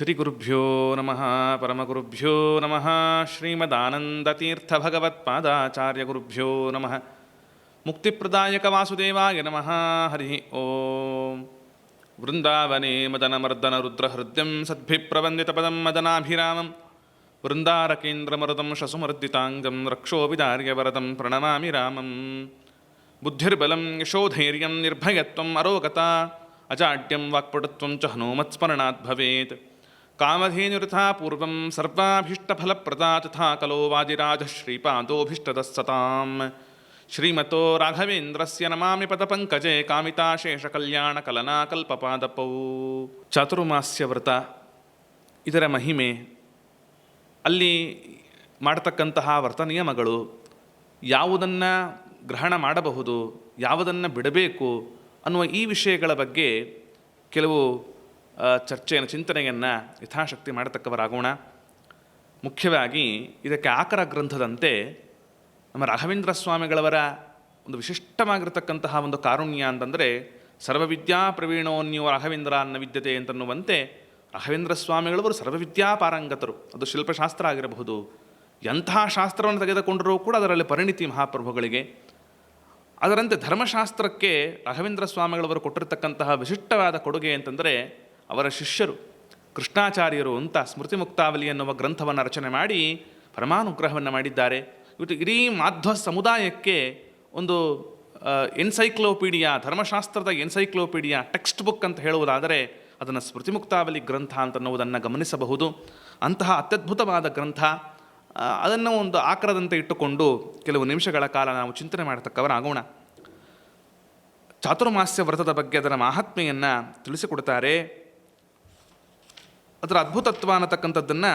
శ్రీగురుభ్యో నమ పరమగురుభ్యో నమ శ్రీమదానందతీర్థభగవత్పాదాచార్యగురుభ్యో నమ ముక్తిప్రదాయక వాసుదేవాయ నమ హరి ఓం వృందావనే మదనమర్దన రుద్రహృద్యం సద్భిప్రవందితపదం మదనాభిరామం వృందారకేంద్రమరుదం శసుమర్దితాంగం రక్షోవిదార్యవరదం ప్రణమామి రామం బుద్ధిర్బలం యశోధైర్యం నిర్భయత్వం అరోగత అజాడ్యం వాక్పటుత్వం చ హనుమత్స్మరణాద్భవేత్ ಕಾಮಧೇನುರಥಾ ಪೂರ್ವಂ ಸರ್ವಾಭೀಷ್ಟಫಲಪ್ರದಾ ತಥಾ ಕಲೋ ವಾಜಿರಾಜ ಶ್ರೀಪಾದೋಭೀಷ್ಟದಸ್ಸತಾಂ ಶ್ರೀಮತೋ ರಾಘವೇಂದ್ರಸ್ಯ ನಮಾಮಿ ಪದಪಂಕಜೆ ಕಲ್ಪ ಕಲ್ಪಪಾದಪೌ ಚಾತುರ್ಮಾಸ್ಯ ವ್ರತ ಇದರ ಮಹಿಮೆ, ಅಲ್ಲಿ ಮಾಡತಕ್ಕಂತಹ ವ್ರತ ನಿಯಮಗಳು ಯಾವುದನ್ನು ಗ್ರಹಣ ಮಾಡಬಹುದು, ಯಾವುದನ್ನು ಬಿಡಬೇಕು ಅನ್ನುವ ಈ ವಿಷಯಗಳ ಬಗ್ಗೆ ಕೆಲವು ಚರ್ಚೆಯನ್ನು, ಚಿಂತನೆಯನ್ನು ಯಥಾಶಕ್ತಿ ಮಾಡತಕ್ಕವರಾಗೋಣ. ಮುಖ್ಯವಾಗಿ ಇದಕ್ಕೆ ಆಕರ ಗ್ರಂಥದಂತೆ ನಮ್ಮ ರಾಘವೇಂದ್ರ ಸ್ವಾಮಿಗಳವರ ಒಂದು ವಿಶಿಷ್ಟವಾಗಿರತಕ್ಕಂತಹ ಒಂದು ಕಾರುಣ್ಯ ಅಂತಂದರೆ, ಸರ್ವವಿದ್ಯಾ ಪ್ರವೀಣೋನ್ಯೋ ರಾಘವೇಂದ್ರ ಅನ್ನ ವಿದ್ಯತೆ ಅಂತನ್ನುವಂತೆ ರಾಘವೇಂದ್ರ ಸ್ವಾಮಿಗಳವರು ಸರ್ವವಿದ್ಯಾ ಪಾರಂಗತರು. ಅದು ಶಿಲ್ಪಶಾಸ್ತ್ರ ಆಗಿರಬಹುದು. ಎಂತಹ ಶಾಸ್ತ್ರವನ್ನು ತೆಗೆದುಕೊಂಡರೂ ಕೂಡ ಅದರಲ್ಲಿ ಪರಿಣಿತಿ ಮಹಾಪ್ರಭುಗಳಿಗೆ. ಅದರಂತೆ ಧರ್ಮಶಾಸ್ತ್ರಕ್ಕೆ ರಾಘವೇಂದ್ರ ಸ್ವಾಮಿಗಳವರು ಕೊಟ್ಟಿರತಕ್ಕಂತಹ ವಿಶಿಷ್ಟವಾದ ಕೊಡುಗೆ ಅಂತಂದರೆ ಅವರ ಶಿಷ್ಯರು, ಕೃಷ್ಣಾಚಾರ್ಯರು ಅಂತ ಸ್ಮೃತಿ ಮುಕ್ತಾವಲಿ ಎನ್ನುವ ಗ್ರಂಥವನ್ನು ರಚನೆ ಮಾಡಿ ಪರಮಾನುಗ್ರಹವನ್ನು ಮಾಡಿದ್ದಾರೆ. ಇವತ್ತು ಇಡೀ ಮಾಧ್ವ ಸಮುದಾಯಕ್ಕೆ ಒಂದು ಎನ್ಸೈಕ್ಲೋಪೀಡಿಯಾ ಧರ್ಮಶಾಸ್ತ್ರದ ಎನ್ಸೈಕ್ಲೋಪೀಡಿಯಾ ಟೆಕ್ಸ್ಟ್ ಬುಕ್ ಅಂತ ಹೇಳುವುದಾದರೆ ಅದನ್ನು ಸ್ಮೃತಿ ಮುಕ್ತಾವಲಿ ಗ್ರಂಥ ಅಂತನ್ನುವುದನ್ನು ಗಮನಿಸಬಹುದು. ಅಂತಹ ಅತ್ಯದ್ಭುತವಾದ ಗ್ರಂಥ ಅದನ್ನು ಒಂದು ಆಕರದಂತೆ ಇಟ್ಟುಕೊಂಡು ಕೆಲವು ನಿಮಿಷಗಳ ಕಾಲ ನಾವು ಚಿಂತನೆ ಮಾಡತಕ್ಕವರಾಗೋಣ. ಚಾತುರ್ಮಾಸ್ಯ ವ್ರತದ ಬಗ್ಗೆ ಅದರ ಮಹಾತ್ಮೆಯನ್ನು ತಿಳಿಸಿಕೊಡ್ತಾರೆ. ಅದರ ಅದ್ಭುತತ್ವ ಅನ್ನತಕ್ಕಂಥದ್ದನ್ನು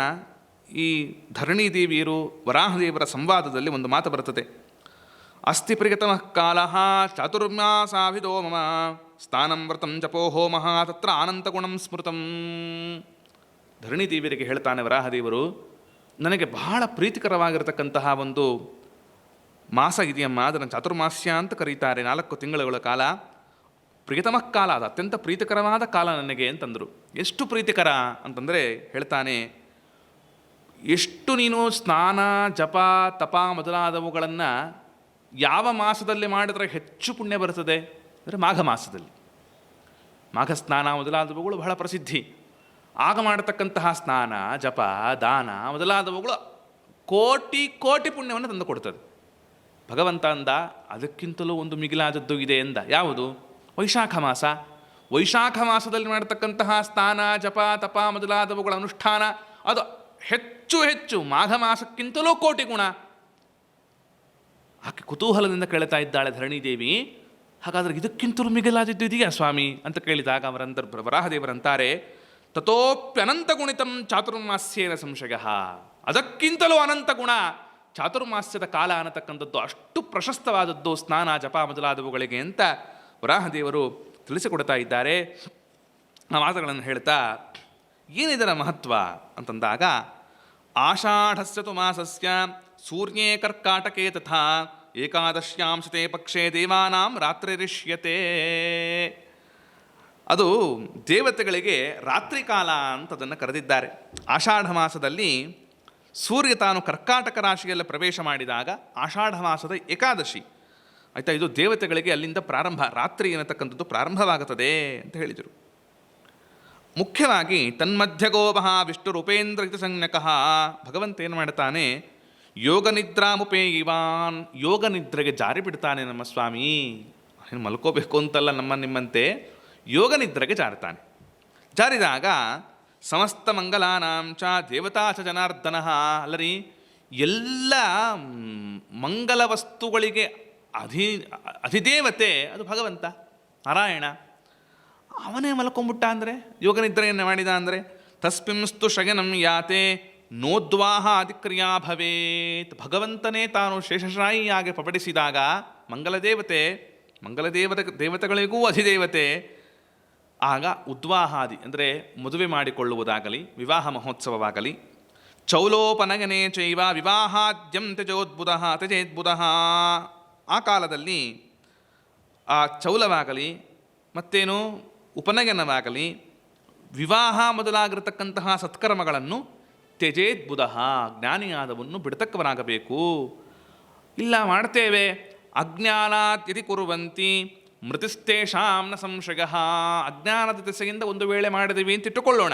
ಈ ಧರಣಿ ದೇವಿಯರು ವರಾಹದೇವರ ಸಂವಾದದಲ್ಲಿ ಒಂದು ಮಾತು ಬರ್ತದೆ. ಅಸ್ತಿ ಪ್ರಿಯತಮಃ ಕಾಲ ಚಾತುರ್ಮ್ಯಾಸಾಭಿದೋ ಮಮ, ಸ್ಥಾನಂ ವ್ರತಂ ಜಪೋ ಹೋಮಃ ತತ್ರ ಆನಂತಗುಣಂ ಸ್ಮೃತಂ. ಧರಣಿ ದೇವಿಯರಿಗೆ ಹೇಳ್ತಾನೆ ವರಾಹದೇವರು, ನನಗೆ ಬಹಳ ಪ್ರೀತಿಕರವಾಗಿರತಕ್ಕಂತಹ ಒಂದು ಮಾಸ ಇದೆಯಮ್ಮ, ಅದನ್ನು ಚಾತುರ್ಮಾಸ್ಯ ಅಂತ ಕರೀತಾರೆ ನಾಲ್ಕು ತಿಂಗಳುಗಳ ಕಾಲ. ಪ್ರಿಯತಮ ಕಾಲ, ಅದು ಅತ್ಯಂತ ಪ್ರೀತಿಕರವಾದ ಕಾಲ ನನಗೆ ಅಂತಂದರು. ಎಷ್ಟು ಪ್ರೀತಿಕರ ಅಂತಂದರೆ ಹೇಳ್ತಾನೆ, ಎಷ್ಟು ನೀನು ಸ್ನಾನ, ಜಪ, ತಪ ಮೊದಲಾದವುಗಳನ್ನು ಯಾವ ಮಾಸದಲ್ಲಿ ಮಾಡಿದರೆ ಹೆಚ್ಚು ಪುಣ್ಯ ಬರ್ತದೆ? ಅಂದರೆ ಮಾಘ ಮಾಸದಲ್ಲಿ. ಮಾಘ ಸ್ನಾನ ಮೊದಲಾದವುಗಳು ಬಹಳ ಪ್ರಸಿದ್ಧಿ. ಆಗ ಮಾಡತಕ್ಕಂತಹ ಸ್ನಾನ, ಜಪ, ದಾನ ಮೊದಲಾದವುಗಳು ಕೋಟಿ ಕೋಟಿ ಪುಣ್ಯವನ್ನು ತಂದು ಕೊಡ್ತದೆ. ಭಗವಂತ ಅಂದ, ಅದಕ್ಕಿಂತಲೂ ಒಂದು ಮಿಗಿಲಾದದ್ದು ಇದೆ ಎಂದ. ಯಾವುದು? ವೈಶಾಖ ಮಾಸ ವೈಶಾಖ ಮಾಸದಲ್ಲಿ ಮಾಡತಕ್ಕಂತಹ ಸ್ನಾನ, ಜಪ, ತಪ ಮೊದಲಾದವುಗಳ ಅನುಷ್ಠಾನ, ಅದು ಹೆಚ್ಚು ಹೆಚ್ಚು ಮಾಘ ಮಾಸಕ್ಕಿಂತಲೂ ಕೋಟಿ ಗುಣ. ಆಕೆ ಕುತೂಹಲದಿಂದ ಕೇಳ್ತಾ ಇದ್ದಾಳೆ, ಧರಣಿದೇವಿ, ಹಾಗಾದರೆ ಇದಕ್ಕಿಂತಲೂ ಮಿಗಿಲಾದದ್ದು ಇದೆಯಾ ಸ್ವಾಮಿ? ಅಂತ ಕೇಳಿದಾಗ ಅವರಂತರ್ ವರಾಹದೇವರಂತಾರೆ ತಥೋಪ್ಯನಂತ ಗುಣಿತಂ ಚಾತುರ್ಮಾಸ್ಯೇನ ಸಂಶಯ. ಅದಕ್ಕಿಂತಲೂ ಅನಂತ ಗುಣ. ಚಾತುರ್ಮಾಸ್ಯದ ಕಾಲ ಅನ್ನತಕ್ಕಂಥದ್ದು ಅಷ್ಟು ಪ್ರಶಸ್ತವಾದದ್ದು ಸ್ನಾನ, ಜಪ ಮೊದಲಾದವುಗಳಿಗೆ ಅಂತ ವರಾಹದೇವರು ತಿಳಿಸಿಕೊಡ್ತಾ ಇದ್ದಾರೆ. ಆ ಮಾತುಗಳನ್ನು ಹೇಳ್ತಾ, ಏನಿದರ ಮಹತ್ವ ಅಂತಂದಾಗ, ಆಷಾಢಸ್ಯ ತು ಮಾಸಸ್ಯ ಸೂರ್ಯೇ ಕರ್ಕಾಟಕೆ ತಥಾ ಏಕಾದಶ್ಯಾಂಶತೆ ಪಕ್ಷೇ ದೇವಾನಾಂ ರಾತ್ರಿರಿಷ್ಯತೆ ಅದು ದೇವತೆಗಳಿಗೆ ರಾತ್ರಿ ಕಾಲ ಅಂತ ಅದನ್ನು ಕರೆದಿದ್ದಾರೆ. ಆಷಾಢ ಮಾಸದಲ್ಲಿ ಸೂರ್ಯ ತಾನು ಕರ್ಕಾಟಕ ರಾಶಿಯಲ್ಲಿ ಪ್ರವೇಶ ಮಾಡಿದಾಗ ಆಷಾಢ ಮಾಸದ ಏಕಾದಶಿ. ಆಯಿತಾ, ಇದು ದೇವತೆಗಳಿಗೆ ಅಲ್ಲಿಂದ ಪ್ರಾರಂಭ, ರಾತ್ರಿ ಏನತಕ್ಕಂಥದ್ದು ಪ್ರಾರಂಭವಾಗುತ್ತದೆ ಅಂತ ಹೇಳಿದರು. ಮುಖ್ಯವಾಗಿ ತನ್ಮಧ್ಯಗೋಪಃ ವಿಷ್ಣು ರೂಪೇಂದ್ರ ಸಂಜ್ಞಕಃ ಭಗವಂತ ಏನು ಮಾಡ್ತಾನೆ, ಯೋಗ ನಿದ್ರಾಮುಪೇಯಿವಾನ್ ಯೋಗ ನಿದ್ರೆಗೆ ಜಾರಿ ಬಿಡ್ತಾನೆ ನಮ್ಮ ಸ್ವಾಮಿ. ಏನು ಮಲ್ಕೋಬೇಕು ಅಂತಲ್ಲ ನಮ್ಮ ನಿಮ್ಮಂತೆ, ಯೋಗ ನಿದ್ರೆಗೆ ಜಾರ್ತಾನೆ. ಜಾರಿದಾಗ ಸಮಸ್ತ ಮಂಗಲಾನಾಂ ಚ ದೇವತಾ ಚ ಜನಾರ್ದನ ಅಲ್ಲರಿ, ಎಲ್ಲ ಮಂಗಲ ವಸ್ತುಗಳಿಗೆ ಅಧಿ, ಅಧಿದೇವತೆ, ಅದು ಭಗವಂತ, ನಾರಾಯಣ. ಅವನೇ ಮಲ್ಕೊಂಬಿಟ್ಟ ಅಂದರೆ, ಯೋಗನಿದ್ರೆಯನ್ನು ಮಾಡಿದ ಅಂದರೆ, ತಸ್ಮಿಂಸ್ತು ಶಗನಂ ಯಾತೆ ನೋದ್ವಾಹ ಅತಿಕ್ರಿಯಾ ಭವೇತ್. ಭಗವಂತನೇ ತಾನು ಶೇಷಶಾಹಿಯಾಗಿ ಪಪಡಿಸಿದಾಗ ಮಂಗಲದೇವತೆ ಮಂಗಲದೇವತೆ, ದೇವತೆಗಳಿಗೂ ಅಧಿದೇವತೆ. ಆಗ ಉದ್ವಾಹಾದಿ, ಅಂದರೆ ಮದುವೆ ಮಾಡಿಕೊಳ್ಳುವುದಾಗಲಿ, ವಿವಾಹ ಮಹೋತ್ಸವವಾಗಲಿ, ಚೌಲೋಪನಗನೆ ಚೈವ ವಿವಾಹಾದ್ಯಂ ತ್ಯಜೋದ್ಬುಧ ತ್ಯಜೇದ್ಬುಧ ಆ ಕಾಲದಲ್ಲಿ ಆ ಚೌಲವಾಗಲಿ, ಮತ್ತೇನು ಉಪನಯನವಾಗಲಿ, ವಿವಾಹ ಮೊದಲಾಗಿರತಕ್ಕಂತಹ ಸತ್ಕರ್ಮಗಳನ್ನು ತ್ಯಜೇತ್ ಬುಧಃ ಜ್ಞಾನಿಯಾದವನ್ನು ಬಿಡತಕ್ಕವನಾಗಬೇಕು. ಇಲ್ಲ ಮಾಡ್ತೇವೆ. ಅಜ್ಞಾನಾತ್ ಯದಿ ಕುರುವಂತಿ ಮೃತಿಸ್ತೇಷಾಂನ ಸಂಶಯ. ಅಜ್ಞಾನದ ದಿಸೆಯಿಂದ ಒಂದು ವೇಳೆ ಮಾಡಿದೀವಿ ಅಂತ ಇಟ್ಟುಕೊಳ್ಳೋಣ.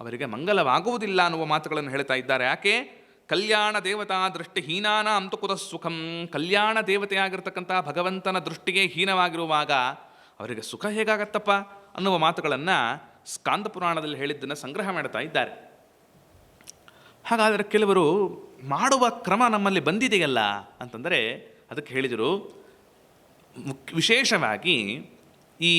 ಅವರಿಗೆ ಮಂಗಲವಾಗುವುದಿಲ್ಲ ಅನ್ನುವ ಮಾತುಗಳನ್ನು ಹೇಳ್ತಾ ಇದ್ದಾರೆ. ಯಾಕೆ? ಕಲ್ಯಾಣ ದೇವತಾ ದೃಷ್ಟಿ ಹೀನಾನ ಅಂತು ಕುತ ಸುಖಂ. ಕಲ್ಯಾಣ ದೇವತೆಯಾಗಿರ್ತಕ್ಕಂಥ ಭಗವಂತನ ದೃಷ್ಟಿಗೆ ಹೀನವಾಗಿರುವಾಗ ಅವರಿಗೆ ಸುಖ ಹೇಗಾಗತ್ತಪ್ಪ ಅನ್ನುವ ಮಾತುಗಳನ್ನು ಸ್ಕಾಂದ ಪುರಾಣದಲ್ಲಿ ಹೇಳಿದ್ದನ್ನು ಸಂಗ್ರಹ ಮಾಡ್ತಾ ಇದ್ದಾರೆ. ಹಾಗಾದರೆ ಕೆಲವರು ಮಾಡುವ ಕ್ರಮ ನಮ್ಮಲ್ಲಿ ಬಂದಿದೆಯಲ್ಲ ಅಂತಂದರೆ ಅದಕ್ಕೆ ಹೇಳಿದರು ವಿಶೇಷವಾಗಿ ಈ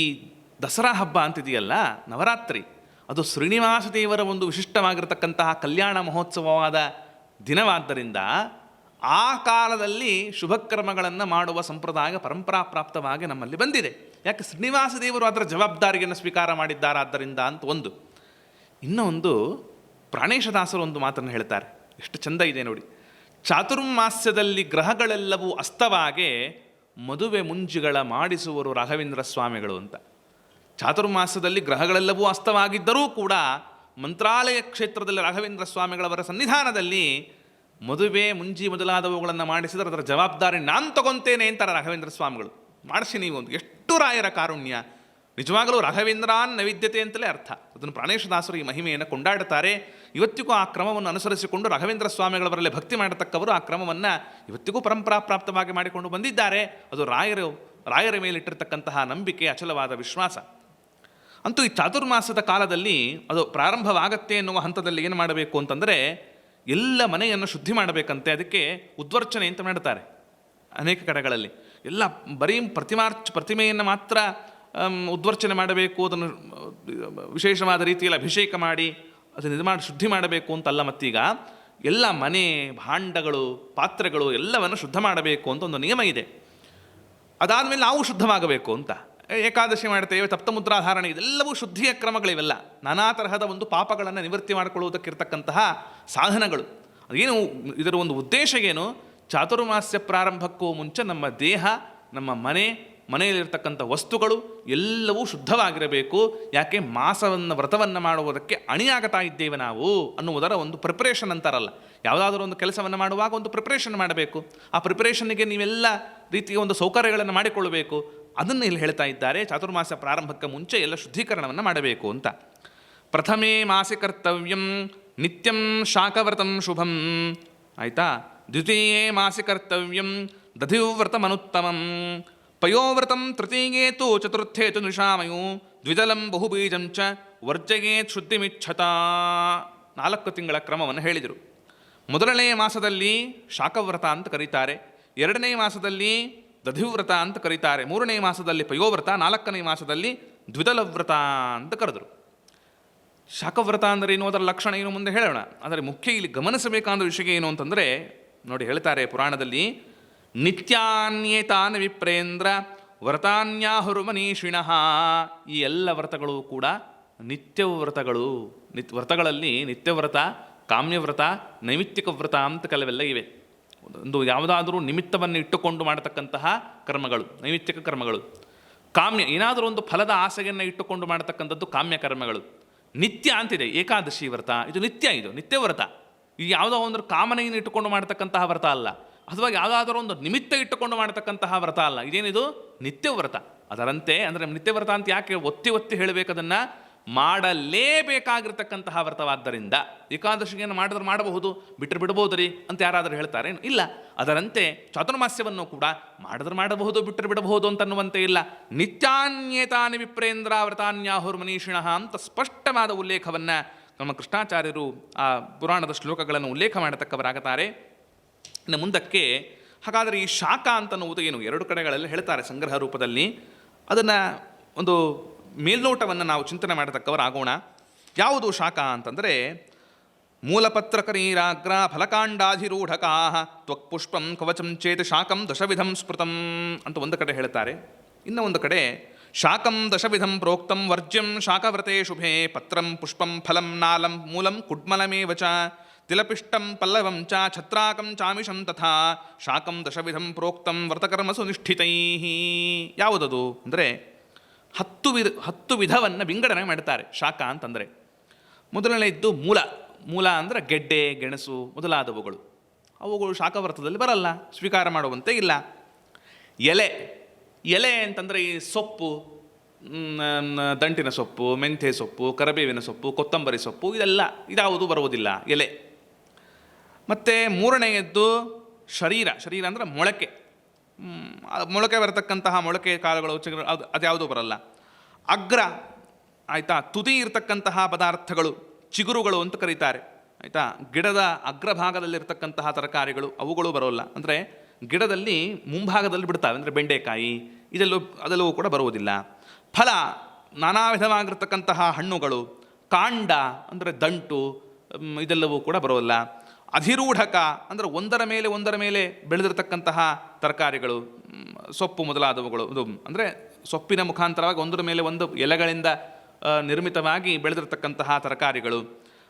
ದಸರಾ ಹಬ್ಬ ಅಂತಿದೆಯಲ್ಲ, ನವರಾತ್ರಿ, ಅದು ಶ್ರೀನಿವಾಸ ದೇವರ ಒಂದು ವಿಶಿಷ್ಟವಾಗಿರತಕ್ಕಂತಹ ಕಲ್ಯಾಣ ಮಹೋತ್ಸವವಾದ ದಿನವಾದ್ದರಿಂದ ಆ ಕಾಲದಲ್ಲಿ ಶುಭಕ್ರಮಗಳನ್ನು ಮಾಡುವ ಸಂಪ್ರದಾಯ ಪರಂಪರಾ ಪ್ರಾಪ್ತವಾಗಿ ನಮ್ಮಲ್ಲಿ ಬಂದಿದೆ. ಯಾಕೆ ಶ್ರೀನಿವಾಸ ದೇವರು ಅದರ ಜವಾಬ್ದಾರಿಯನ್ನು ಸ್ವೀಕಾರ ಮಾಡಿದ್ದಾರಾದ್ದರಿಂದ ಅಂತ ಒಂದು. ಇನ್ನೂ ಒಂದು ಪ್ರಾಣೇಶದಾಸರು ಒಂದು ಮಾತನ್ನು ಹೇಳ್ತಾರೆ. ಎಷ್ಟು ಚಂದ ಇದೆ ನೋಡಿ. ಚಾತುರ್ಮಾಸ್ಯದಲ್ಲಿ ಗ್ರಹಗಳೆಲ್ಲವೂ ಅಸ್ತವಾಗೆ ಮದುವೆ ಮುಂಜಿಗಳ ಮಾಡಿಸುವರು ರಾಘವೇಂದ್ರ ಸ್ವಾಮಿಗಳು ಅಂತ. ಚಾತುರ್ಮಾಸದಲ್ಲಿ ಗ್ರಹಗಳೆಲ್ಲವೂ ಅಸ್ತವಾಗಿದ್ದರೂ ಕೂಡ ಮಂತ್ರಾಲಯ ಕ್ಷೇತ್ರದಲ್ಲಿ ರಾಘವೇಂದ್ರ ಸ್ವಾಮಿಗಳವರ ಸನ್ನಿಧಾನದಲ್ಲಿ ಮದುವೆ ಮುಂಜಿ ಮೊದಲಾದವುಗಳನ್ನು ಮಾಡಿಸಿದರೆ ಅದರ ಜವಾಬ್ದಾರಿ ನಾನು ತಗೊಂತೇನೆ ಅಂತಾರೆ ರಾಘವೇಂದ್ರ ಸ್ವಾಮಿಗಳು. ಮಾಡಿಸಿ ನೀವು ಒಂದು ಎಷ್ಟು ರಾಯರ ಕಾರುಣ್ಯ. ನಿಜವಾಗಲೂ ರಾಘವೇಂದ್ರಾನ್ ನವಿದ್ಯತೆ ಅಂತಲೇ ಅರ್ಥ. ಅದನ್ನು ಪ್ರಾಣೇಶದಾಸರು ಈ ಮಹಿಮೆಯನ್ನು ಕೊಂಡಾಡುತ್ತಾರೆ. ಇವತ್ತಿಗೂ ಆ ಕ್ರಮವನ್ನು ಅನುಸರಿಸಿಕೊಂಡು ರಾಘವೇಂದ್ರ ಸ್ವಾಮಿಗಳವರಲ್ಲೇ ಭಕ್ತಿ ಮಾಡತಕ್ಕವರು ಆ ಕ್ರಮವನ್ನು ಇವತ್ತಿಗೂ ಪರಂಪರಾ ಪ್ರಾಪ್ತವಾಗಿ ಮಾಡಿಕೊಂಡು ಬಂದಿದ್ದಾರೆ. ಅದು ರಾಯರು, ರಾಯರ ಮೇಲಿಟ್ಟಿರ್ತಕ್ಕಂತಹ ನಂಬಿಕೆ, ಅಚಲವಾದ ವಿಶ್ವಾಸ. ಅಂತೂ ಈ ಚಾತುರ್ಮಾಸದ ಕಾಲದಲ್ಲಿ ಅದು ಪ್ರಾರಂಭವಾಗತ್ತೆ ಎನ್ನುವ ಹಂತದಲ್ಲಿ ಏನು ಮಾಡಬೇಕು ಅಂತಂದರೆ ಎಲ್ಲ ಮನೆಯನ್ನು ಶುದ್ಧಿ ಮಾಡಬೇಕಂತೆ, ಅದಕ್ಕೆ ಉದ್ವರ್ಚನೆ ಅಂತ ಮಾಡ್ತಾರೆ ಅನೇಕ ಕಡೆಗಳಲ್ಲಿ. ಎಲ್ಲ ಬರೀ ಪ್ರತಿಮಾರ್ಚ್, ಪ್ರತಿಮೆಯನ್ನು ಮಾತ್ರ ಉದ್ವರ್ಚನೆ ಮಾಡಬೇಕು, ಅದನ್ನು ವಿಶೇಷವಾದ ರೀತಿಯಲ್ಲಿ ಅಭಿಷೇಕ ಮಾಡಿ, ಅದನ್ನು ಮಾಡಿ, ಶುದ್ಧಿ ಮಾಡಬೇಕು ಅಂತಲ್ಲ ಮತ್ತೀಗ ಎಲ್ಲ ಮನೆ ಭಾಂಡಗಳು, ಪಾತ್ರೆಗಳು ಎಲ್ಲವನ್ನು ಶುದ್ಧ ಮಾಡಬೇಕು ಅಂತ ಒಂದು ನಿಯಮ ಇದೆ. ಅದಾದಮೇಲೆ ನಾವು ಶುದ್ಧವಾಗಬೇಕು ಅಂತ. ಏಕಾದಶಿ ಮಾಡ್ತೇವೆ, ತಪ್ತಮುದ್ರಾಧಾರಣೆ, ಇದೆಲ್ಲವೂ ಶುದ್ಧಿಯ ಕ್ರಮಗಳಿವೆಲ್ಲ. ನಾನಾ ತರಹದ ಒಂದು ಪಾಪಗಳನ್ನು ನಿವೃತ್ತಿ ಮಾಡಿಕೊಳ್ಳುವುದಕ್ಕಿರ್ತಕ್ಕಂತಹ ಸಾಧನಗಳು. ಏನು ಇದರ ಒಂದು ಉದ್ದೇಶ ಏನು? ಚಾತುರ್ಮಾಸ್ಯ ಪ್ರಾರಂಭಕ್ಕೂ ಮುಂಚೆ ನಮ್ಮ ದೇಹ, ನಮ್ಮ ಮನೆ, ಮನೆಯಲ್ಲಿರ್ತಕ್ಕಂಥ ವಸ್ತುಗಳು ಎಲ್ಲವೂ ಶುದ್ಧವಾಗಿರಬೇಕು. ಯಾಕೆ? ಮಾಸವನ್ನು, ವ್ರತವನ್ನು ಮಾಡುವುದಕ್ಕೆ ಅಣಿಯಾಗತಾ ಇದ್ದೇವೆ ನಾವು ಅನ್ನುವುದರ ಒಂದು ಪ್ರಿಪರೇಷನ್ ಅಂತಾರಲ್ಲ. ಯಾವುದಾದ್ರೂ ಒಂದು ಕೆಲಸವನ್ನು ಮಾಡುವಾಗ ಒಂದು ಪ್ರಿಪ್ರೇಷನ್ ಮಾಡಬೇಕು. ಆ ಪ್ರಿಪರೇಷನ್ಗೆ ನೀವೆಲ್ಲ ರೀತಿಯ ಒಂದು ಸೌಕರ್ಯಗಳನ್ನು ಮಾಡಿಕೊಳ್ಳಬೇಕು. ಅದನ್ನು ಇಲ್ಲಿ ಹೇಳ್ತಾ ಇದ್ದಾರೆ. ಚಾತುರ್ಮಾಸ ಪ್ರಾರಂಭಕ್ಕೆ ಮುಂಚೆ ಎಲ್ಲ ಶುದ್ಧೀಕರಣವನ್ನು ಮಾಡಬೇಕು ಅಂತ. ಪ್ರಥಮೇ ಮಾಸಿ ಕರ್ತವ್ಯಂ ನಿತ್ಯಂ ಶಾಖವ್ರತಂ ಶುಭಂ. ಆಯಿತಾ? ದ್ವಿತೀಯೇ ಮಾಸಿ ಕರ್ತವ್ಯಂ ದಧಿವ್ರತಮನುತ್ತಮಂ. ಪಯೋವ್ರತಂ ತೃತೀಯೇ ತು ಚತುರ್ಥೇ ತು ನಿಶಾಮಯು ದ್ವಿದಲಂ ಬಹುಬೀಜಂ ಚ ವರ್ಜಯೇತ್ ಶುದ್ಧಿಮಿಚ್ಛತ. ನಾಲ್ಕು ತಿಂಗಳ ಕ್ರಮವನ್ನು ಹೇಳಿದರು. ಮೊದಲನೇ ಮಾಸದಲ್ಲಿ ಶಾಖವ್ರತ ಅಂತ ಕರೀತಾರೆ. ಎರಡನೇ ಮಾಸದಲ್ಲಿ ದಧಿವ್ರತ ಅಂತ ಕರೀತಾರೆ. ಮೂರನೇ ಮಾಸದಲ್ಲಿ ಪಯೋವ್ರತ, ನಾಲ್ಕನೇ ಮಾಸದಲ್ಲಿ ದ್ವಿದಲ ವ್ರತ ಅಂತ ಕರೆದರು. ಶಾಖವ್ರತ ಅಂದರೆ ಏನು? ಅದರ ಲಕ್ಷಣ ಏನು ಮುಂದೆ ಹೇಳೋಣ. ಆದರೆ ಮುಖ್ಯ ಇಲ್ಲಿ ಗಮನಿಸಬೇಕಾದ ವಿಷಯ ಏನು ಅಂತಂದರೆ, ನೋಡಿ ಹೇಳ್ತಾರೆ ಪುರಾಣದಲ್ಲಿ, ನಿತ್ಯಾನ್ಯೇತಾನ ವಿಪ್ರೇಂದ್ರ ವ್ರತಾನ್ಯಾಹುರು ಮನೀಷಿಣಃ ಈ ಎಲ್ಲ ವ್ರತಗಳು ಕೂಡ ನಿತ್ಯ ವ್ರತಗಳು ನಿತ್ ವ್ರತಗಳಲ್ಲಿ ನಿತ್ಯವ್ರತ ಕಾಮ್ಯವ್ರತ ನೈಮಿತ್ತಿಕ ವ್ರತ ಅಂತ ಕೆಲವೆಲ್ಲ ಇವೆ. ಒಂದು ಯಾವುದಾದರೂ ನಿಮಿತ್ತವನ್ನು ಇಟ್ಟುಕೊಂಡು ಮಾಡತಕ್ಕಂತಹ ಕರ್ಮಗಳು, ನೈಮಿತ್ತಿಕ ಕರ್ಮಗಳು. ಕಾಮ್ಯ, ಏನಾದರೂ ಒಂದು ಫಲದ ಆಸೆಯನ್ನು ಇಟ್ಟುಕೊಂಡು ಮಾಡತಕ್ಕಂಥದ್ದು ಕಾಮ್ಯ ಕರ್ಮಗಳು. ನಿತ್ಯ ಅಂತಿದೆ, ಏಕಾದಶಿ ವ್ರತ, ಇದು ನಿತ್ಯ ಇದು, ನಿತ್ಯ ವ್ರತ. ಇದು ಯಾವುದೋ ಒಂದು ಕಾಮನೆಯನ್ನು ಇಟ್ಟುಕೊಂಡು ಮಾಡತಕ್ಕಂತಹ ವ್ರತ ಅಲ್ಲ. ಅಥವಾ ಯಾವುದಾದ್ರೂ ಒಂದು ನಿಮಿತ್ತ ಇಟ್ಟುಕೊಂಡು ಮಾಡತಕ್ಕಂತಹ ವ್ರತ ಅಲ್ಲ. ಇದೇನಿದು? ನಿತ್ಯ ವ್ರತ. ಅದರಂತೆ, ಅಂದರೆ ನಿತ್ಯ ವ್ರತ ಅಂತ ಯಾಕೆ ಒತ್ತಿ ಒತ್ತಿ ಹೇಳಬೇಕದನ್ನು ಮಾಡಲೇಬೇಕಾಗಿರ್ತಕ್ಕಂತಹ ವ್ರತವಾದ್ದರಿಂದ ಏಕಾದಶಿಯನ್ನು ಮಾಡಿದ್ರೆ ಮಾಡಬಹುದು ಬಿಟ್ಟರೆ ಬಿಡಬಹುದು ರೀ ಅಂತ ಯಾರಾದರೂ ಹೇಳ್ತಾರೆ ಇಲ್ಲ. ಅದರಂತೆ ಚಾತುರ್ಮಾಸ್ಯವನ್ನು ಕೂಡ ಮಾಡಿದ್ರೆ ಮಾಡಬಹುದು ಬಿಟ್ಟರೆ ಬಿಡಬಹುದು ಅಂತನ್ನುವಂತೆ ಇಲ್ಲ. ನಿತ್ಯಾನ್ಯೇತಾನಿ ವಿಪ್ರೇಂದ್ರ ವ್ರತಾನ್ಯಾಹುರ್ ಮನೀಷಿಣಃ ಅಂತ ಸ್ಪಷ್ಟವಾದ ಉಲ್ಲೇಖವನ್ನು ನಮ್ಮ ಕೃಷ್ಣಾಚಾರ್ಯರು ಆ ಪುರಾಣದ ಶ್ಲೋಕಗಳನ್ನು ಉಲ್ಲೇಖ ಮಾಡತಕ್ಕವರಾಗುತ್ತಾರೆ ಇನ್ನು ಮುಂದಕ್ಕೆ ಹಾಗಾದರೆ ಈ ಶಾಖ ಅಂತನ್ನುವುದು ಏನು? ಎರಡು ಕಡೆಗಳಲ್ಲಿ ಹೇಳ್ತಾರೆ ಸಂಗ್ರಹ ರೂಪದಲ್ಲಿ. ಅದನ್ನು ಒಂದು ಮೇಲ್ನೋಟವನ್ನು ನಾವು ಚಿಂತನೆ ಮಾಡತಕ್ಕವರಾಗೋಣ ಯಾವುದು ಶಾಖ ಅಂತಂದರೆ, ಮೂಲಪತ್ರಕರೀರಾಗ್ರ ಫಲಕಾಂಡಾಧಿರೂಢಕಾ ತ್ವಕ್ಪುಷ್ಪಂ ಕವಚಂ ಚೇತ್ ಶಾಕಂ ದಶವಿಧಂ ಸ್ಮೃತಂ ಅಂತ ಒಂದು ಕಡೆ ಹೇಳ್ತಾರೆ. ಇನ್ನು ಒಂದು ಕಡೆ ಶಾಕಂ ದಶವಿಧಂ ಪ್ರೋಕ್ತಂ ವರ್ಜ್ಯಂ ಶಾಖವ್ರತೆ ಶುಭೆ ಪತ್ರಂ ಪುಷ್ಪಂ ಫಲಂ ನಾಲಂ ಮೂಲಂ ಕುಡ್ಮಲಮೇವ ಚ ತಿಲಪಿಷ್ಟಂ ಪಲ್ಲವಂ ಚ ಛತ್ರಾಕಂ ಚಾಮಿಷಂ ತಥಾ ಶಾಕಂ ದಶವಿಧಂ ಪ್ರೋಕ್ತಂ ವ್ರತಕರ್ಮಸು ನಿಷ್ಠಿತೈ ಯಾವುದದು? ಅಂದರೆ ಹತ್ತು ವಿಧ, ಹತ್ತು ವಿಧವನ್ನು ವಿಂಗಡಣೆ ಮಾಡ್ತಾರೆ. ಶಾಖ ಅಂತಂದರೆ ಮೊದಲನೆಯದ್ದು ಮೂಲ. ಮೂಲ ಅಂದರೆ ಗೆಡ್ಡೆ, ಗೆಣಸು ಮೊದಲಾದವುಗಳು. ಅವುಗಳು ಶಾಖವರ್ತದಲ್ಲಿ ಬರಲ್ಲ, ಸ್ವೀಕಾರ ಮಾಡುವಂತೆ ಇಲ್ಲ. ಎಲೆ. ಎಲೆ ಅಂತಂದರೆ ಈ ಸೊಪ್ಪು ದಂಟಿನ ಸೊಪ್ಪು ಮೆಂತ್ಯ ಸೊಪ್ಪು, ಕರಬೇವಿನ ಸೊಪ್ಪು, ಕೊತ್ತಂಬರಿ ಸೊಪ್ಪು, ಇದೆಲ್ಲ ಇದಾವುದು ಬರುವುದಿಲ್ಲ, ಎಲೆ. ಮತ್ತು ಮೂರನೆಯದ್ದು ಶರೀರ. ಶರೀರ ಅಂದರೆ ಮೊಳಕೆ. ಮೊಳಕೆ ಬರತಕ್ಕಂತಹ ಮೊಳಕೆ ಕಾಳುಗಳು ಚಿಗುರು ಅದು ಅದ್ಯಾವುದೂ ಬರಲ್ಲ. ಅಗ್ರ, ಆಯಿತಾ, ತುದಿ ಇರತಕ್ಕಂತಹ ಪದಾರ್ಥಗಳು, ಚಿಗುರುಗಳು ಅಂತ ಕರೀತಾರೆ. ಆಯಿತಾ, ಗಿಡದ ಅಗ್ರಭಾಗದಲ್ಲಿರ್ತಕ್ಕಂತಹ ತರಕಾರಿಗಳು ಅವುಗಳು ಬರೋಲ್ಲ. ಅಂದರೆ ಗಿಡದಲ್ಲಿ ಮುಂಭಾಗದಲ್ಲಿ ಬಿಡ್ತಾವೆ, ಅಂದರೆ ಬೆಂಡೆಕಾಯಿ, ಇದೆಲ್ಲೂ, ಅದೆಲ್ಲವೂ ಕೂಡ ಬರುವುದಿಲ್ಲ. ಫಲ, ನಾನಾ ವಿಧವಾಗಿರ್ತಕ್ಕಂತಹ ಹಣ್ಣುಗಳು, ಕಾಂಡ, ಅಂದರೆ ದಂಟು ಇದೆಲ್ಲವೂ ಕೂಡ ಬರೋಲ್ಲ. ಅಧಿರೂಢಕ ಅಂದರೆ ಒಂದರ ಮೇಲೆ ಒಂದರ ಮೇಲೆ ಬೆಳೆದಿರತಕ್ಕಂತಹ ತರಕಾರಿಗಳು ಸೊಪ್ಪು ಮೊದಲಾದವುಗಳು. ಇದು ಅಂದರೆ ಸೊಪ್ಪಿನ ಮುಖಾಂತರವಾಗಿ ಒಂದರ ಮೇಲೆ ಒಂದು ಎಲೆಗಳಿಂದ ನಿರ್ಮಿತವಾಗಿ ಬೆಳೆದಿರತಕ್ಕಂತಹ ತರಕಾರಿಗಳು.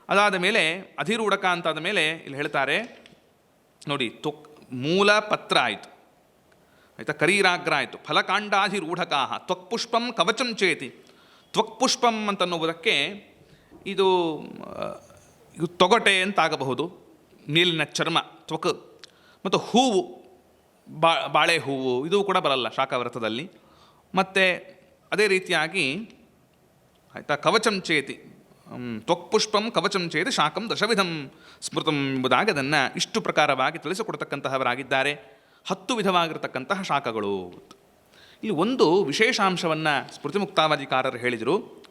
ಅದಾದ ಮೇಲೆ ಅಧಿರೂಢಕ ಅಂತಾದ ಮೇಲೆ ಇಲ್ಲಿ ಹೇಳ್ತಾರೆ, ನೋಡಿ, ತೊಕ್, ಮೂಲ ಪತ್ರ ಆಯಿತು. ಆಯಿತಾ? ಕರೀರಾಗ್ರ ಆಯಿತು. ಫಲಕಾಂಡಾಧಿರೂಢಕಾ ತ್ವಕ್ಪುಷ್ಪಂ ಕವಚಂ ಚೇತಿ. ತ್ವಕ್ಪುಷ್ಪಂ ಅಂತನ್ನುವುದಕ್ಕೆ ಇದು ಇದು ತೊಗಟೆ ಅಂತಾಗಬಹುದು. ಮೇಲಿನ ಚರ್ಮ ತ್ವಕ್ ಮತ್ತು ಹೂವು, ಬಾ, ಬಾಳೆ ಹೂವು ಇದು ಕೂಡ ಬರಲ್ಲ ಶಾಖವ್ರತದಲ್ಲಿ. ಮತ್ತು ಅದೇ ರೀತಿಯಾಗಿ ಆಯಿತಾ, ಕವಚಂ ಚೇತಿ ತ್ವಕ್ಪುಷ್ಪಂ ಕವಚಂ ಚೇತಿ ಶಾಖಂ ದಶವಿಧಂ ಸ್ಮೃತಂ ಎಂಬುದಾಗಿ ಅದನ್ನು ಇಷ್ಟು ಪ್ರಕಾರವಾಗಿ ತಿಳಿಸಿಕೊಡ್ತಕ್ಕಂತಹವರಾಗಿದ್ದಾರೆ. ಹತ್ತು ವಿಧವಾಗಿರತಕ್ಕಂತಹ ಶಾಖಗಳು. ಇಲ್ಲಿ ಒಂದು ವಿಶೇಷಾಂಶವನ್ನು ಸ್ಮೃತಿಮುಕ್ತಾವಧಿಕಾರರು ಹೇಳಿದರು.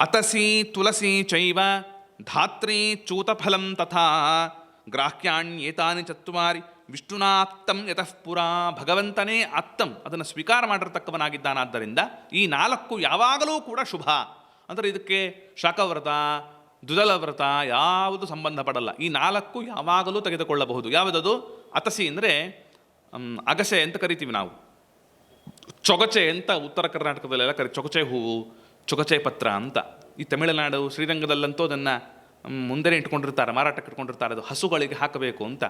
ಅತಸಿ ತುಳಸಿ ಚೈವ ಧಾತ್ರಿ ಚೂತಫಲಂ ತಥಾ ಗ್ರಾಹ್ಯಾಣ್ಯೇತಾನಿ ಚತ್ವಾರಿ ವಿಷ್ಣುನಾತ್ತಂ ಯತಃ ಪುರಾ ಭಗವಂತನೇ ಅತ್ತಂ ಅದನ್ನು ಸ್ವೀಕಾರ ಮಾಡಿರ್ತಕ್ಕವನಾಗಿದ್ದಾನಾದ್ದರಿಂದ ಈ ನಾಲ್ಕು ಯಾವಾಗಲೂ ಕೂಡ ಶುಭ. ಅಂದರೆ ಇದಕ್ಕೆ ಶಾಖವ್ರತ ದುದಲವ್ರತ ವ್ರತ ಯಾವುದು ಸಂಬಂಧ ಪಡಲ್ಲ. ಈ ನಾಲ್ಕು ಯಾವಾಗಲೂ ತೆಗೆದುಕೊಳ್ಳಬಹುದು. ಯಾವುದದು? ಅತಸಿ ಅಂದರೆ ಅಗಸೆ ಅಂತ ಕರಿತೀವಿ ನಾವು. ಚೊಗಚೆ ಅಂತ ಉತ್ತರ ಕರ್ನಾಟಕದಲ್ಲೆಲ್ಲ ಕರಿ, ಚೊಗಚೆ ಹೂವು, ಚೊಗಚೆ ಪತ್ರ ಅಂತ. ಈ ತಮಿಳುನಾಡು ಶ್ರೀರಂಗದಲ್ಲಂತೂ ಅದನ್ನು ಮುಂದೆ ಇಟ್ಕೊಂಡಿರ್ತಾರೆ ಮಾರಾಟಕ್ಕೆ ಇಟ್ಕೊಂಡಿರ್ತಾರೆ ಅದು ಹಸುಗಳಿಗೆ ಹಾಕಬೇಕು ಅಂತ.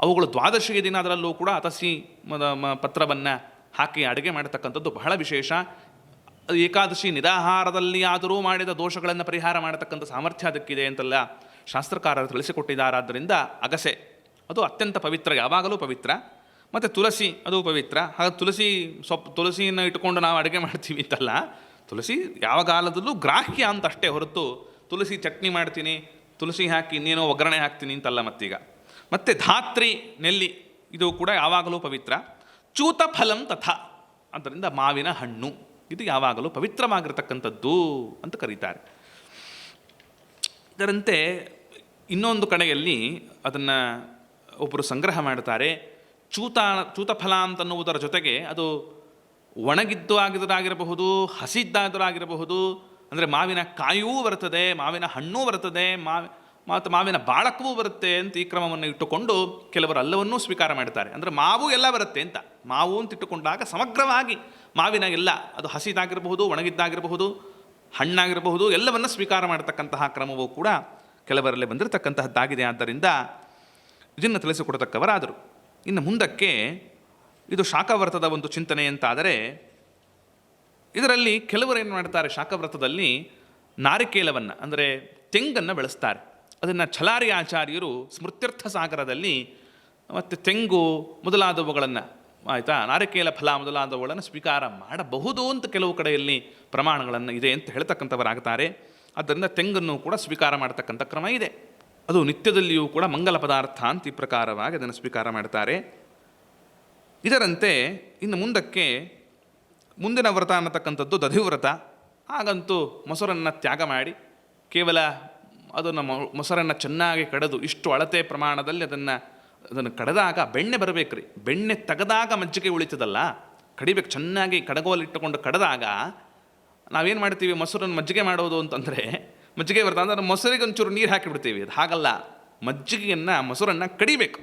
ಅವುಗಳು ದ್ವಾದಶಿಯ ದಿನ ಅದರಲ್ಲೂ ಕೂಡ ಅತಸಿ ಪತ್ರವನ್ನು ಹಾಕಿ ಅಡುಗೆ ಮಾಡತಕ್ಕಂಥದ್ದು ಬಹಳ ವಿಶೇಷ. ಏಕಾದಶಿ ನಿರಾಹಾರದಲ್ಲಿ ಆದರೂ ಮಾಡಿದ ದೋಷಗಳನ್ನು ಪರಿಹಾರ ಮಾಡತಕ್ಕಂಥ ಸಾಮರ್ಥ್ಯ ಅದಕ್ಕಿದೆ ಅಂತೆಲ್ಲ ಶಾಸ್ತ್ರಕಾರರು ತಿಳಿಸಿಕೊಟ್ಟಿದ್ದಾರಾದ್ದರಿಂದ ಅಗಸೆ. ಅದು ಅತ್ಯಂತ ಪವಿತ್ರ, ಯಾವಾಗಲೂ ಪವಿತ್ರ. ಮತ್ತು ತುಳಸಿ ಅದು ಪವಿತ್ರ. ಹಾಗೆ ತುಳಸಿ ಸೊಪ್ಪು ತುಳಸಿಯನ್ನು ಇಟ್ಕೊಂಡು ನಾವು ಅಡುಗೆ ಮಾಡ್ತೀವಿ ಅಂತಲ್ಲ ತುಳಸಿ ಯಾವ ಕಾಲದಲ್ಲೂ ಗ್ರಾಹ್ಯ ಅಂತ ಅಷ್ಟೇ ಹೊರತು ತುಳಸಿ ಚಟ್ನಿ ಮಾಡ್ತೀನಿ, ತುಳಸಿ ಹಾಕಿ ಇನ್ನೇನೋ ಒಗ್ಗರಣೆ ಹಾಕ್ತೀನಿ ಅಂತಲ್ಲ ಮತ್ತೀಗ. ಮತ್ತು ಧಾತ್ರಿ ನೆಲ್ಲಿ, ಇದು ಕೂಡ ಯಾವಾಗಲೂ ಪವಿತ್ರ. ಚೂತ ಫಲಂ ತಥಾ ಆದ್ದರಿಂದ ಮಾವಿನ ಹಣ್ಣು, ಇದು ಯಾವಾಗಲೂ ಪವಿತ್ರವಾಗಿರ್ತಕ್ಕಂಥದ್ದು ಅಂತ ಕರೀತಾರೆ. ಇದರಂತೆ ಇನ್ನೊಂದು ಕಡೆಯಲ್ಲಿ ಅದನ್ನು ಒಬ್ಬರು ಸಂಗ್ರಹ ಮಾಡ್ತಾರೆ, ಚೂತ ಚೂತಫಲ ಅಂತನ್ನುವುದರ ಜೊತೆಗೆ ಅದು ಒಣಗಿದ್ದು ಆಗಿರೋದಾಗಿರಬಹುದು ಹಸಿದ್ದಾಗಿರಬಹುದು ಅಂದರೆ ಮಾವಿನ ಕಾಯೂ ಬರ್ತದೆ ಮಾವಿನ ಹಣ್ಣೂ ಬರ್ತದೆ ಮಾವಿ ಮತ್ತು ಮಾವಿನ ಬಾಳಕವೂ ಬರುತ್ತೆ ಅಂತ ಈ ಕ್ರಮವನ್ನು ಇಟ್ಟುಕೊಂಡು ಕೆಲವರು ಅಲ್ಲವನ್ನೂ ಸ್ವೀಕಾರ ಮಾಡ್ತಾರೆ. ಅಂದರೆ ಮಾವು ಎಲ್ಲ ಬರುತ್ತೆ ಅಂತ. ಮಾವು ಅಂತ ಇಟ್ಟುಕೊಂಡಾಗ ಸಮಗ್ರವಾಗಿ ಮಾವಿನ ಎಲ್ಲ, ಅದು ಹಸಿದಾಗಿರಬಹುದು, ಒಣಗಿದ್ದಾಗಿರಬಹುದು, ಹಣ್ಣಾಗಿರಬಹುದು, ಎಲ್ಲವನ್ನು ಸ್ವೀಕಾರ ಮಾಡತಕ್ಕಂತಹ ಕ್ರಮವೂ ಕೂಡ ಕೆಲವರಲ್ಲಿ ಬಂದಿರತಕ್ಕಂತಹದ್ದಾಗಿದೆ. ಆದ್ದರಿಂದ ಇದನ್ನು ತಿಳಿಸಿಕೊಡತಕ್ಕವರಾದರು. ಇನ್ನು ಮುಂದಕ್ಕೆ ಇದು ಶಾಖವ್ರತದ ಒಂದು ಚಿಂತನೆ ಅಂತಾದರೆ ಇದರಲ್ಲಿ ಕೆಲವರು ಏನು ಮಾಡ್ತಾರೆ, ಶಾಖವ್ರತದಲ್ಲಿ ನಾರಿಕೇಲವನ್ನು, ಅಂದರೆ ತೆಂಗನ್ನು ಬೆಳೆಸ್ತಾರೆ. ಅದನ್ನು ಛಲಾರಿ ಆಚಾರ್ಯರು ಸ್ಮೃತ್ಯರ್ಥ ಸಾಗರದಲ್ಲಿ ಮತ್ತು ತೆಂಗು ಮೊದಲಾದವುಗಳನ್ನು, ಆಯಿತಾ, ನಾರಿಕೇಲ ಫಲ ಮೊದಲಾದವುಗಳನ್ನು ಸ್ವೀಕಾರ ಮಾಡಬಹುದು ಅಂತ ಕೆಲವು ಕಡೆಯಲ್ಲಿ ಪ್ರಮಾಣಗಳನ್ನು ಇದೆ ಅಂತ ಹೇಳ್ತಕ್ಕಂಥವರಾಗ್ತಾರೆ. ಆದ್ದರಿಂದ ತೆಂಗನ್ನು ಕೂಡ ಸ್ವೀಕಾರ ಮಾಡತಕ್ಕಂಥ ಕ್ರಮ ಇದೆ. ಅದು ನಿತ್ಯದಲ್ಲಿಯೂ ಕೂಡ ಮಂಗಲ ಪದಾರ್ಥ ಅಂತ ಈ ಪ್ರಕಾರವಾಗಿ ಅದನ್ನು ಸ್ವೀಕಾರ ಮಾಡ್ತಾರೆ. ಇದರಂತೆ ಇನ್ನು ಮುಂದಕ್ಕೆ ಮುಂದಿನ ವ್ರತ ಅನ್ನತಕ್ಕಂಥದ್ದು ದಧಿವ್ರತ ಹಾಗಂತೂ ಮೊಸರನ್ನು ತ್ಯಾಗ ಮಾಡಿ, ಕೇವಲ ಅದನ್ನು ಮೊಸರನ್ನು ಚೆನ್ನಾಗಿ ಕಡೆದು ಇಷ್ಟು ಅಳತೆ ಪ್ರಮಾಣದಲ್ಲಿ ಅದನ್ನು ಅದನ್ನು ಕಡೆದಾಗ ಬೆಣ್ಣೆ ಬರಬೇಕ್ರಿ. ಬೆಣ್ಣೆ ತೆಗೆದಾಗ ಮಜ್ಜಿಗೆ ಉಳಿತದಲ್ಲ, ಕಡಿಬೇಕು, ಚೆನ್ನಾಗಿ ಕಡಗೋಲಿಟ್ಟುಕೊಂಡು ಕಡೆದಾಗ ನಾವೇನು ಮಾಡ್ತೀವಿ, ಮೊಸರನ್ನು ಮಜ್ಜಿಗೆ ಮಾಡೋದು ಅಂತಂದರೆ, ಮಜ್ಜಿಗೆ ವ್ರತ ಅಂದರೆ ಮೊಸರಿಗೆ ಒಂಚೂರು ನೀರು ಹಾಕಿಬಿಡ್ತೀವಿ. ಅದು ಹಾಗಲ್ಲ, ಮಜ್ಜಿಗೆಯನ್ನು, ಮೊಸರನ್ನು ಕಡಿಬೇಕು.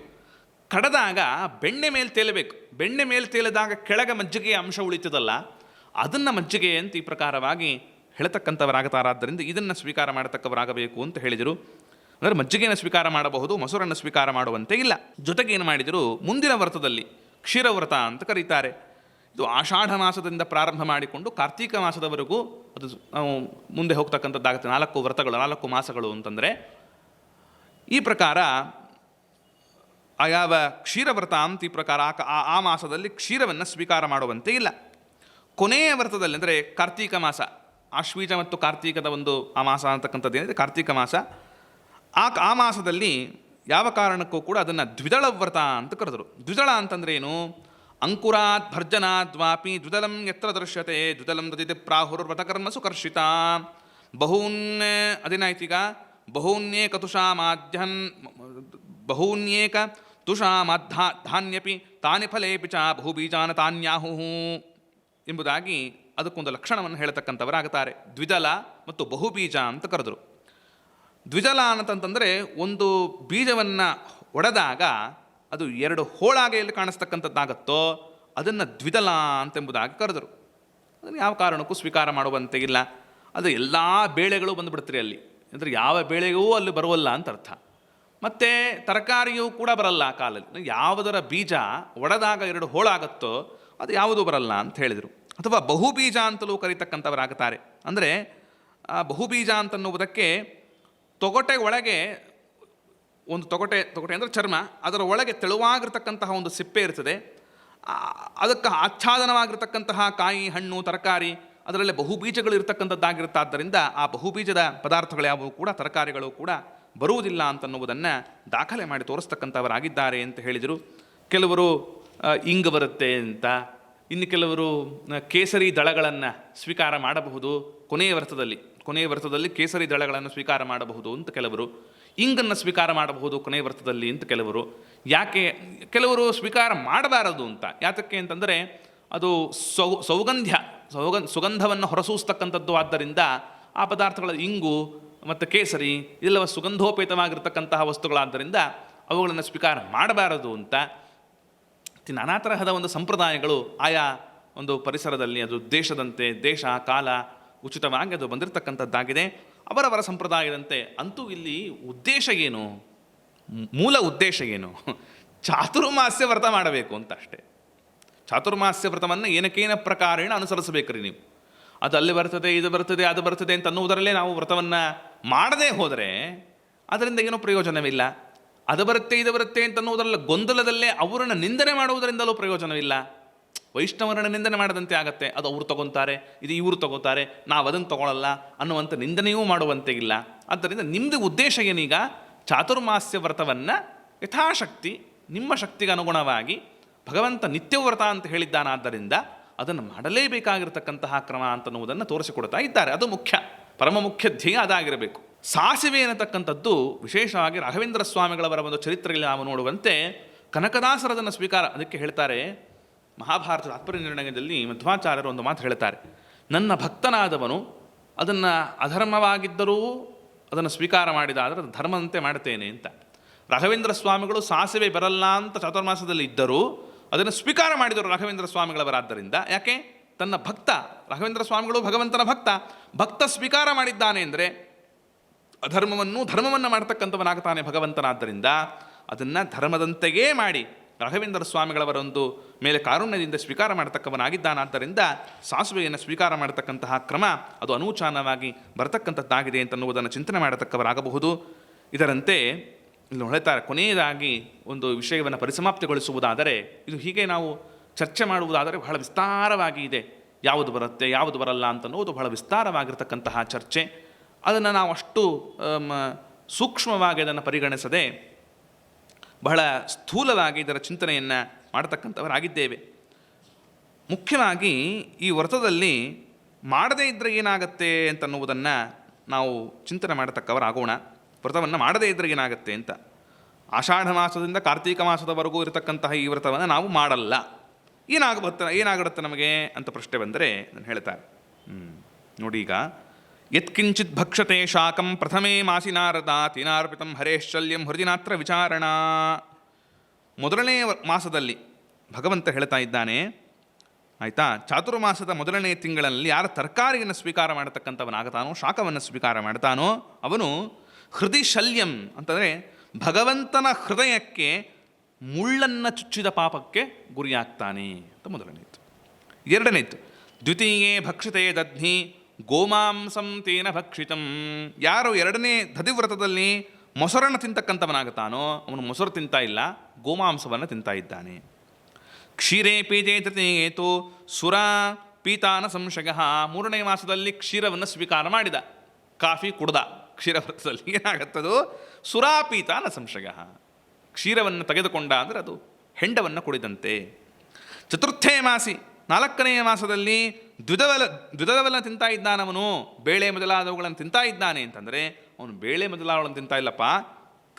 ಕಡೆದಾಗ ಬೆಣ್ಣೆ ಮೇಲೆ ತೇಲಬೇಕು. ಬೆಣ್ಣೆ ಮೇಲೆ ತೇಲಿದಾಗ ಕೆಳಗೆ ಮಜ್ಜಿಗೆಯ ಅಂಶ ಉಳಿತದಲ್ಲ, ಅದನ್ನು ಮಜ್ಜಿಗೆ ಅಂತ ಈ ಪ್ರಕಾರವಾಗಿ ಹೇಳತಕ್ಕಂಥವರಾಗತಾರಾದ್ದರಿಂದ ಇದನ್ನು ಸ್ವೀಕಾರ ಮಾಡತಕ್ಕವರಾಗಬೇಕು ಅಂತ ಹೇಳಿದರು. ಅಂದರೆ ಮಜ್ಜಿಗೆಯನ್ನು ಸ್ವೀಕಾರ ಮಾಡಬಹುದು, ಮೊಸರನ್ನು ಸ್ವೀಕಾರ ಮಾಡುವಂತೆ ಇಲ್ಲ. ಜೊತೆಗೆ ಏನು ಮಾಡಿದರು? ಮುಂದಿನ ವ್ರತದಲ್ಲಿ ಕ್ಷೀರವ್ರತ ಅಂತ ಕರೀತಾರೆ. ಇದು ಆಷಾಢ ಮಾಸದಿಂದ ಪ್ರಾರಂಭ ಮಾಡಿಕೊಂಡು ಕಾರ್ತೀಕ ಮಾಸದವರೆಗೂ ಅದು ನಾವು ಮುಂದೆ ಹೋಗ್ತಕ್ಕಂಥದ್ದಾಗುತ್ತೆ. ನಾಲ್ಕು ವ್ರತಗಳು, ನಾಲ್ಕು ಮಾಸಗಳು ಅಂತಂದರೆ ಈ ಪ್ರಕಾರ ಆ ಯಾವ ಕ್ಷೀರವ್ರತ ಅಂತ ಪ್ರಕಾರ ಆ- ಆ ಮಾಸದಲ್ಲಿ ಕ್ಷೀರವನ್ನು ಸ್ವೀಕಾರ ಮಾಡುವಂತೆ ಇಲ್ಲ ಕೊನೆಯ ವ್ರತದಲ್ಲಿ ಅಂದರೆ ಕಾರ್ತೀಕ ಮಾಸ ಆಶ್ವೀಜ ಮತ್ತು ಕಾರ್ತೀಕದ ಒಂದು ಆ ಮಾಸ ಅಂತಕ್ಕಂಥದ್ದು ಏನಿದೆ ಕಾರ್ತೀಕ ಮಾಸ ಆ ಆ ಮಾಸದಲ್ಲಿ ಯಾವ ಕಾರಣಕ್ಕೂ ಕೂಡ ಅದನ್ನು ದ್ವಿದಳ ವ್ರತ ಅಂತ ಕರೆದರು ದ್ವಿದಳ ಅಂತಂದ್ರೆ ಏನು ಅಂಕುರಾತ್ ಭರ್ಜನಾದ್ವಾಪಿ ದ್ವಿದಲಂ ಎತ್ರ ದೃಶ್ಯತೆ ದ್ವಿದಲಂ ದದಿತಿ ಪ್ರಾಹುರ್ ವ್ರತಕರ್ಮ ಸುಕರ್ಷಿತ ಬಹೂನ್ ಅದೇನಾಯ್ತೀಗ ತುಷಾಮಾಧ್ಯನ್ ಬಹೂನ್ಯೇಕ ತುಷಾಮದ್ಧಾ ಧಾನ್ಯಪಿ ತಾನಿ ಫಲೇಪಿ ಚ ಬಹುಬೀಜಾನ ತಾನ್ಯಾಹುಹು ಎಂಬುದಾಗಿ ಅದಕ್ಕೊಂದು ಲಕ್ಷಣವನ್ನು ಹೇಳ್ತಕ್ಕಂಥವರಾಗುತ್ತಾರೆ. ದ್ವಿದಲ ಮತ್ತು ಬಹುಬೀಜ ಅಂತ ಕರೆದರು. ದ್ವಿಜಲ ಅಂತಂತಂದರೆ ಒಂದು ಬೀಜವನ್ನು ಒಡೆದಾಗ ಅದು ಎರಡು ಹೋಳಾಗೆ ಎಲ್ಲಿ ಕಾಣಿಸ್ತಕ್ಕಂಥದ್ದಾಗತ್ತೋ ಅದನ್ನು ದ್ವಿದಲ ಅಂತೆಂಬುದಾಗಿ ಕರೆದರು. ಅದನ್ನು ಯಾವ ಕಾರಣಕ್ಕೂ ಸ್ವೀಕಾರ ಮಾಡುವಂತೆ ಇಲ್ಲ. ಅದು ಎಲ್ಲ ಬೇಳೆಗಳು ಬಂದುಬಿಡ್ತೀರಿ ಅಲ್ಲಿ. ಅಂದರೆ ಯಾವ ಬೇಳೆಗೂ ಅಲ್ಲಿ ಬರುವಲ್ಲ ಅಂತ ಅರ್ಥ. ಮತ್ತು ತರಕಾರಿಯೂ ಕೂಡ ಬರಲ್ಲ ಆ ಕಾಲದಲ್ಲಿ. ಯಾವುದರ ಬೀಜ ಒಡೆದಾಗ ಎರಡು ಹೋಳಾಗತ್ತೋ ಅದು ಯಾವುದೂ ಬರಲ್ಲ ಅಂತ ಹೇಳಿದರು. ಅಥವಾ ಬಹುಬೀಜ ಅಂತಲೂ ಕರೀತಕ್ಕಂಥವರಾಗುತ್ತಾರೆ. ಅಂದರೆ ಬಹುಬೀಜ ಅಂತನ್ನುವುದಕ್ಕೆ ತೊಗಟೆ ಒಳಗೆ ಒಂದು ತೊಗಟೆ ತೊಗಟೆ ಅಂದರೆ ಚರ್ಮ, ಅದರ ಒಳಗೆ ತೆಳುವಾಗಿರ್ತಕ್ಕಂತಹ ಒಂದು ಸಿಪ್ಪೆ ಇರ್ತದೆ. ಅದಕ್ಕೆ ಆಚ್ಛಾದನವಾಗಿರ್ತಕ್ಕಂತಹ ಕಾಯಿ, ಹಣ್ಣು, ತರಕಾರಿ, ಅದರಲ್ಲೇ ಬಹುಬೀಜಗಳು ಇರತಕ್ಕಂಥದ್ದಾಗಿರುತ್ತಾದ್ದರಿಂದ ಆ ಬಹುಬೀಜದ ಪದಾರ್ಥಗಳು ಯಾವುವು ಕೂಡ, ತರಕಾರಿಗಳು ಕೂಡ ಬರುವುದಿಲ್ಲ ಅಂತನ್ನುವುದನ್ನು ದಾಖಲೆ ಮಾಡಿ ತೋರಿಸ್ತಕ್ಕಂಥವರಾಗಿದ್ದಾರೆ ಅಂತ ಹೇಳಿದರು. ಕೆಲವರು ಇಂಗ್ ಬರುತ್ತೆ ಅಂತ, ಇನ್ನು ಕೆಲವರು ಕೇಸರಿ ದಳಗಳನ್ನು ಸ್ವೀಕಾರ ಮಾಡಬಹುದು. ಕೊನೆಯ ವರ್ತದಲ್ಲಿ ಕೊನೆಯ ವರ್ತದಲ್ಲಿ ಕೇಸರಿ ದಳಗಳನ್ನು ಸ್ವೀಕಾರ ಮಾಡಬಹುದು ಅಂತ ಕೆಲವರು, ಇಂಗನ್ನು ಸ್ವೀಕಾರ ಮಾಡಬಹುದು ಕೊನೆಯ ವರ್ತದಲ್ಲಿ ಅಂತ ಕೆಲವರು. ಯಾಕೆ, ಕೆಲವರು ಸ್ವೀಕಾರ ಮಾಡಬಾರದು ಅಂತ, ಯಾತಕ್ಕೆ ಅಂತಂದರೆ ಅದು ಸೌ, ಸೌಗಂಧ್ಯ ಸೌಗ ಸುಗಂಧವನ್ನು ಹೊರಸೂಸ್ತಕ್ಕಂಥದ್ದು ಆದ್ದರಿಂದ ಆ ಪದಾರ್ಥಗಳ ಇಂಗು ಮತ್ತು ಕೇಸರಿ ಇದೆಲ್ಲವ ಸುಗಂಧೋಪೇತವಾಗಿರ್ತಕ್ಕಂತಹ ವಸ್ತುಗಳಾದ್ದರಿಂದ ಅವುಗಳನ್ನು ಸ್ವೀಕಾರ ಮಾಡಬಾರದು ಅಂತ ನಾನಾ ತರಹದ ಒಂದು ಸಂಪ್ರದಾಯಗಳು ಆಯಾ ಒಂದು ಪರಿಸರದಲ್ಲಿ ಅದು ದೇಶದಂತೆ ದೇಶ, ಕಾಲ ಉಚಿತವಾಗಿ ಅದು ಬಂದಿರತಕ್ಕಂಥದ್ದಾಗಿದೆ. ಅವರವರ ಸಂಪ್ರದಾಯದಂತೆ ಅಂತೂ ಇಲ್ಲಿ ಉದ್ದೇಶ ಏನು? ಮೂಲ ಉದ್ದೇಶ ಏನು? ಚಾತುರ್ಮಾಸ್ಯ ವ್ರತ ಮಾಡಬೇಕು ಅಂತ ಅಷ್ಟೇ. ಚಾತುರ್ಮಾಸ್ಯ ವ್ರತವನ್ನು ಏನಕ್ಕೇನ ಪ್ರಕಾರೇಣ ಅನುಸರಿಸಬೇಕ್ರಿ ನೀವು. ಅದು ಅಲ್ಲಿ ಬರ್ತದೆ, ಇದು ಬರ್ತದೆ, ಅದು ಬರ್ತದೆ ಅಂತ ಅನ್ನುವುದರಲ್ಲೇ ನಾವು ವ್ರತವನ್ನು ಮಾಡದೇ ಹೋದರೆ ಅದರಿಂದ ಏನೂ ಪ್ರಯೋಜನವಿಲ್ಲ. ಅದು ಬರುತ್ತೆ, ಇದು ಬರುತ್ತೆ ಅಂತ ಅನ್ನುವುದರಲ್ಲ ಗೊಂದಲದಲ್ಲೇ ಅವರನ್ನು ನಿಂದನೆ ಮಾಡುವುದರಿಂದಲೂ ಪ್ರಯೋಜನವಿಲ್ಲ. ವೈಷ್ಣವರನ್ನು ನಿಂದನೆ ಮಾಡದಂತೆ ಆಗತ್ತೆ. ಅದು ಅವರು ತಗೊತಾರೆ ಇದು ಇವರು ತಗೋತಾರೆ ನಾವು ಅದನ್ನು ತಗೊಳ್ಳಲ್ಲ ಅನ್ನುವಂಥ ನಿಂದನೆಯೂ ಮಾಡುವಂತೆ ಇಲ್ಲ. ಆದ್ದರಿಂದ ನಿಮ್ಮದು ಉದ್ದೇಶ ಏನೀಗ? ಚಾತುರ್ಮಾಸ್ಯ ವ್ರತವನ್ನು ಯಥಾಶಕ್ತಿ, ನಿಮ್ಮ ಶಕ್ತಿಗೆ ಅನುಗುಣವಾಗಿ ಭಗವಂತ ನಿತ್ಯ ವ್ರತ ಅಂತ ಹೇಳಿದ್ದಾನಾದ್ದರಿಂದ ಅದನ್ನು ಮಾಡಲೇಬೇಕಾಗಿರತಕ್ಕಂತಹ ಕ್ರಮ ಅಂತನ್ನುವುದನ್ನು ತೋರಿಸಿಕೊಡ್ತಾ ಇದ್ದಾರೆ. ಅದು ಮುಖ್ಯ. ಪರಮ ಮುಖ್ಯ ಧ್ಯೇಯ ಅದಾಗಿರಬೇಕು. ಸಾಸಿವೆ ಅನ್ನತಕ್ಕಂಥದ್ದು ವಿಶೇಷವಾಗಿ ರಾಘವೇಂದ್ರ ಸ್ವಾಮಿಗಳವರ ಒಂದು ಚರಿತ್ರೆಯಲ್ಲಿ ನಾವು ನೋಡುವಂತೆ ಕನಕದಾಸರದನ್ನು ಸ್ವೀಕಾರ, ಅದಕ್ಕೆ ಹೇಳ್ತಾರೆ ಮಹಾಭಾರತ ತಾತ್ಪರ್ಯ ನಿರ್ಣಯದಲ್ಲಿ ಮಧ್ವಾಚಾರ್ಯರು ಒಂದು ಮಾತು ಹೇಳ್ತಾರೆ. ನನ್ನ ಭಕ್ತನಾದವನು ಅದನ್ನು ಅಧರ್ಮವಾಗಿದ್ದರೂ ಅದನ್ನು ಸ್ವೀಕಾರ ಮಾಡಿದ, ಆದರೆ ಅದು ಧರ್ಮದಂತೆ ಮಾಡ್ತೇನೆ ಅಂತ. ರಾಘವೇಂದ್ರ ಸ್ವಾಮಿಗಳು ಸಾಸಿವೆ ಬರಲ್ಲ ಅಂತ ಚಾತುರ್ಮಾಸದಲ್ಲಿ ಇದ್ದರೂ ಅದನ್ನು ಸ್ವೀಕಾರ ಮಾಡಿದರು ರಾಘವೇಂದ್ರ ಸ್ವಾಮಿಗಳವರಾದ್ದರಿಂದ, ಯಾಕೆ? ತನ್ನ ಭಕ್ತ, ರಾಘವೇಂದ್ರ ಸ್ವಾಮಿಗಳು ಭಗವಂತನ ಭಕ್ತ ಭಕ್ತ ಸ್ವೀಕಾರ ಮಾಡಿದ್ದಾನೆ ಅಂದರೆ ಅಧರ್ಮವನ್ನು ಧರ್ಮವನ್ನು ಮಾಡ್ತಕ್ಕಂಥವನಾಗ್ತಾನೆ ಭಗವಂತನಾದ್ದರಿಂದ ಅದನ್ನು ಧರ್ಮದಂತೆಯೇ ಮಾಡಿ ರಾಘವೇಂದ್ರ ಸ್ವಾಮಿಗಳವರೊಂದು ಮೇಲೆ ಕಾರುಣ್ಯದಿಂದ ಸ್ವೀಕಾರ ಮಾಡತಕ್ಕವನಾಗಿದ್ದಾನಾದ್ದರಿಂದ ಸಾಸುವೆಯನ್ನು ಸ್ವೀಕಾರ ಮಾಡತಕ್ಕಂತಹ ಕ್ರಮ ಅದು ಅನೂಚಾನವಾಗಿ ಬರತಕ್ಕಂಥದ್ದಾಗಿದೆ ಅಂತನ್ನುವುದನ್ನು ಚಿಂತನೆ ಮಾಡತಕ್ಕವರಾಗಬಹುದು. ಇದರಂತೆ ಇಲ್ಲಿ ಹೊಳೆತಾರೆ ಕೊನೆಯದಾಗಿ ಒಂದು ವಿಷಯವನ್ನು ಪರಿಸಮಾಪ್ತಿಗೊಳಿಸುವುದಾದರೆ ಇದು ಹೀಗೆ ನಾವು ಚರ್ಚೆ ಮಾಡುವುದಾದರೆ ಬಹಳ ವಿಸ್ತಾರವಾಗಿ ಇದೆ. ಯಾವುದು ಬರುತ್ತೆ, ಯಾವುದು ಬರಲ್ಲ ಅಂತನ್ನುವುದು ಬಹಳ ವಿಸ್ತಾರವಾಗಿರ್ತಕ್ಕಂತಹ ಚರ್ಚೆ. ಅದನ್ನು ನಾವು ಅಷ್ಟು ಸೂಕ್ಷ್ಮವಾಗಿ ಅದನ್ನು ಪರಿಗಣಿಸದೆ ಬಹಳ ಸ್ಥೂಲವಾಗಿ ಇದರ ಚಿಂತನೆಯನ್ನು ಮಾಡತಕ್ಕಂಥವರಾಗಿದ್ದೇವೆ. ಮುಖ್ಯವಾಗಿ ಈ ವ್ರತದಲ್ಲಿ ಮಾಡದೇ ಇದ್ದರೆ ಏನಾಗತ್ತೆ ಅಂತನ್ನುವುದನ್ನು ನಾವು ಚಿಂತನೆ ಮಾಡತಕ್ಕವರಾಗೋಣ. ವ್ರತವನ್ನು ಮಾಡದೇ ಇದ್ದರೆ ಏನಾಗುತ್ತೆ ಅಂತ. ಆಷಾಢ ಮಾಸದಿಂದ ಕಾರ್ತೀಕ ಮಾಸದವರೆಗೂ ಇರತಕ್ಕಂತಹ ಈ ವ್ರತವನ್ನು ನಾವು ಮಾಡಲ್ಲ. ಏನಾಗುತ್ತೆ ಏನಾಗಿಡುತ್ತೆ ನಮಗೆ ಅಂತ ಪ್ರಶ್ನೆ ಬಂದರೆ ನಾನು ಹೇಳ್ತಾರೆ. ನೋಡಿ ಈಗ ಯತ್ಕಿಂಚಿತ್ ಭಕ್ಷತೆ ಶಾಕಂ ಪ್ರಥಮೇ ಮಾಸಿನಾರದ ತಿನಾರ್ಪಿತಂ ಹರೇಶ್ಚಲ್ಯಂ ಹೃದಿನಾತ್ರ ವಿಚಾರಣಾ ಮೊದಲನೇ ಮಾಸದಲ್ಲಿ ಭಗವಂತ ಹೇಳ್ತಾ ಇದ್ದಾನೆ, ಆಯಿತಾ ಚಾತುರ್ಮಾಸದ ಮೊದಲನೇ ತಿಂಗಳಲ್ಲಿ ಯಾರ ತರಕಾರಿಯನ್ನು ಸ್ವೀಕಾರ ಮಾಡತಕ್ಕಂಥವನಾಗತಾನೋ ಶಾಖವನ್ನು ಸ್ವೀಕಾರ ಮಾಡ್ತಾನೋ, ಅವನು ಹೃದಯ ಶಲ್ಯಂ ಅಂತಂದರೆ ಭಗವಂತನ ಹೃದಯಕ್ಕೆ ಮುಳ್ಳನ್ನು ಚುಚ್ಚಿದ ಪಾಪಕ್ಕೆ ಗುರಿಯಾಗ್ತಾನೆ ಅಂತ ಮೊದಲನೇತು ಎರಡನೇ ಇತ್ತು ದ್ವಿತೀಯೇ ಭಕ್ಷಿತೇ ದಧ್ನಿ ಗೋಮಾಂಸಂ ತೇನ ಭಕ್ಷಿತಂ. ಯಾರು ಎರಡನೇ ದಧಿವ್ರತದಲ್ಲಿ ಮೊಸರನ್ನು ತಿಂತಕ್ಕಂಥವನಾಗುತ್ತಾನೋ ಅವನು ಮೊಸರು ತಿಂತಾ ಇಲ್ಲ, ಗೋಮಾಂಸವನ್ನು ತಿಂತಾ ಇದ್ದಾನೆ. ಕ್ಷೀರೇ ಪೀತೆ ತೃತೀಯೇತು ಸುರ ಪೀತಾನ ಸಂಶಯ. ಮೂರನೇ ಮಾಸದಲ್ಲಿ ಕ್ಷೀರವನ್ನು ಸ್ವೀಕಾರ ಮಾಡಿದ. ಕಾಫಿ ಕುಡ್ದ, ಕ್ಷೀರವ್ರತದಲ್ಲಿ ಏನಾಗತ್ತದು? ಸುರಾಪೀತಾನ ಸಂಶಯ. ಕ್ಷೀರವನ್ನು ತೆಗೆದುಕೊಂಡ ಅಂದರೆ ಅದು ಹೆಂಡವನ್ನು ಕುಡಿದಂತೆ. ಚತುರ್ಥೇ ಮಾಸಿ, ನಾಲ್ಕನೆಯ ಮಾಸದಲ್ಲಿ ದ್ವಿದವಲ ದ್ವಿಧವಲನ್ನು ತಿಂತಾ ಇದ್ದಾನವನು ಬೇಳೆ ಮೊದಲಾದವುಗಳನ್ನು ತಿಂತಾ ಇದ್ದಾನೆ ಅಂತಂದರೆ ಅವನು ಬೇಳೆ ಮೊದಲಾದವುಗಳನ್ನು ತಿಂತಾ ಇಲ್ಲಪ್ಪ.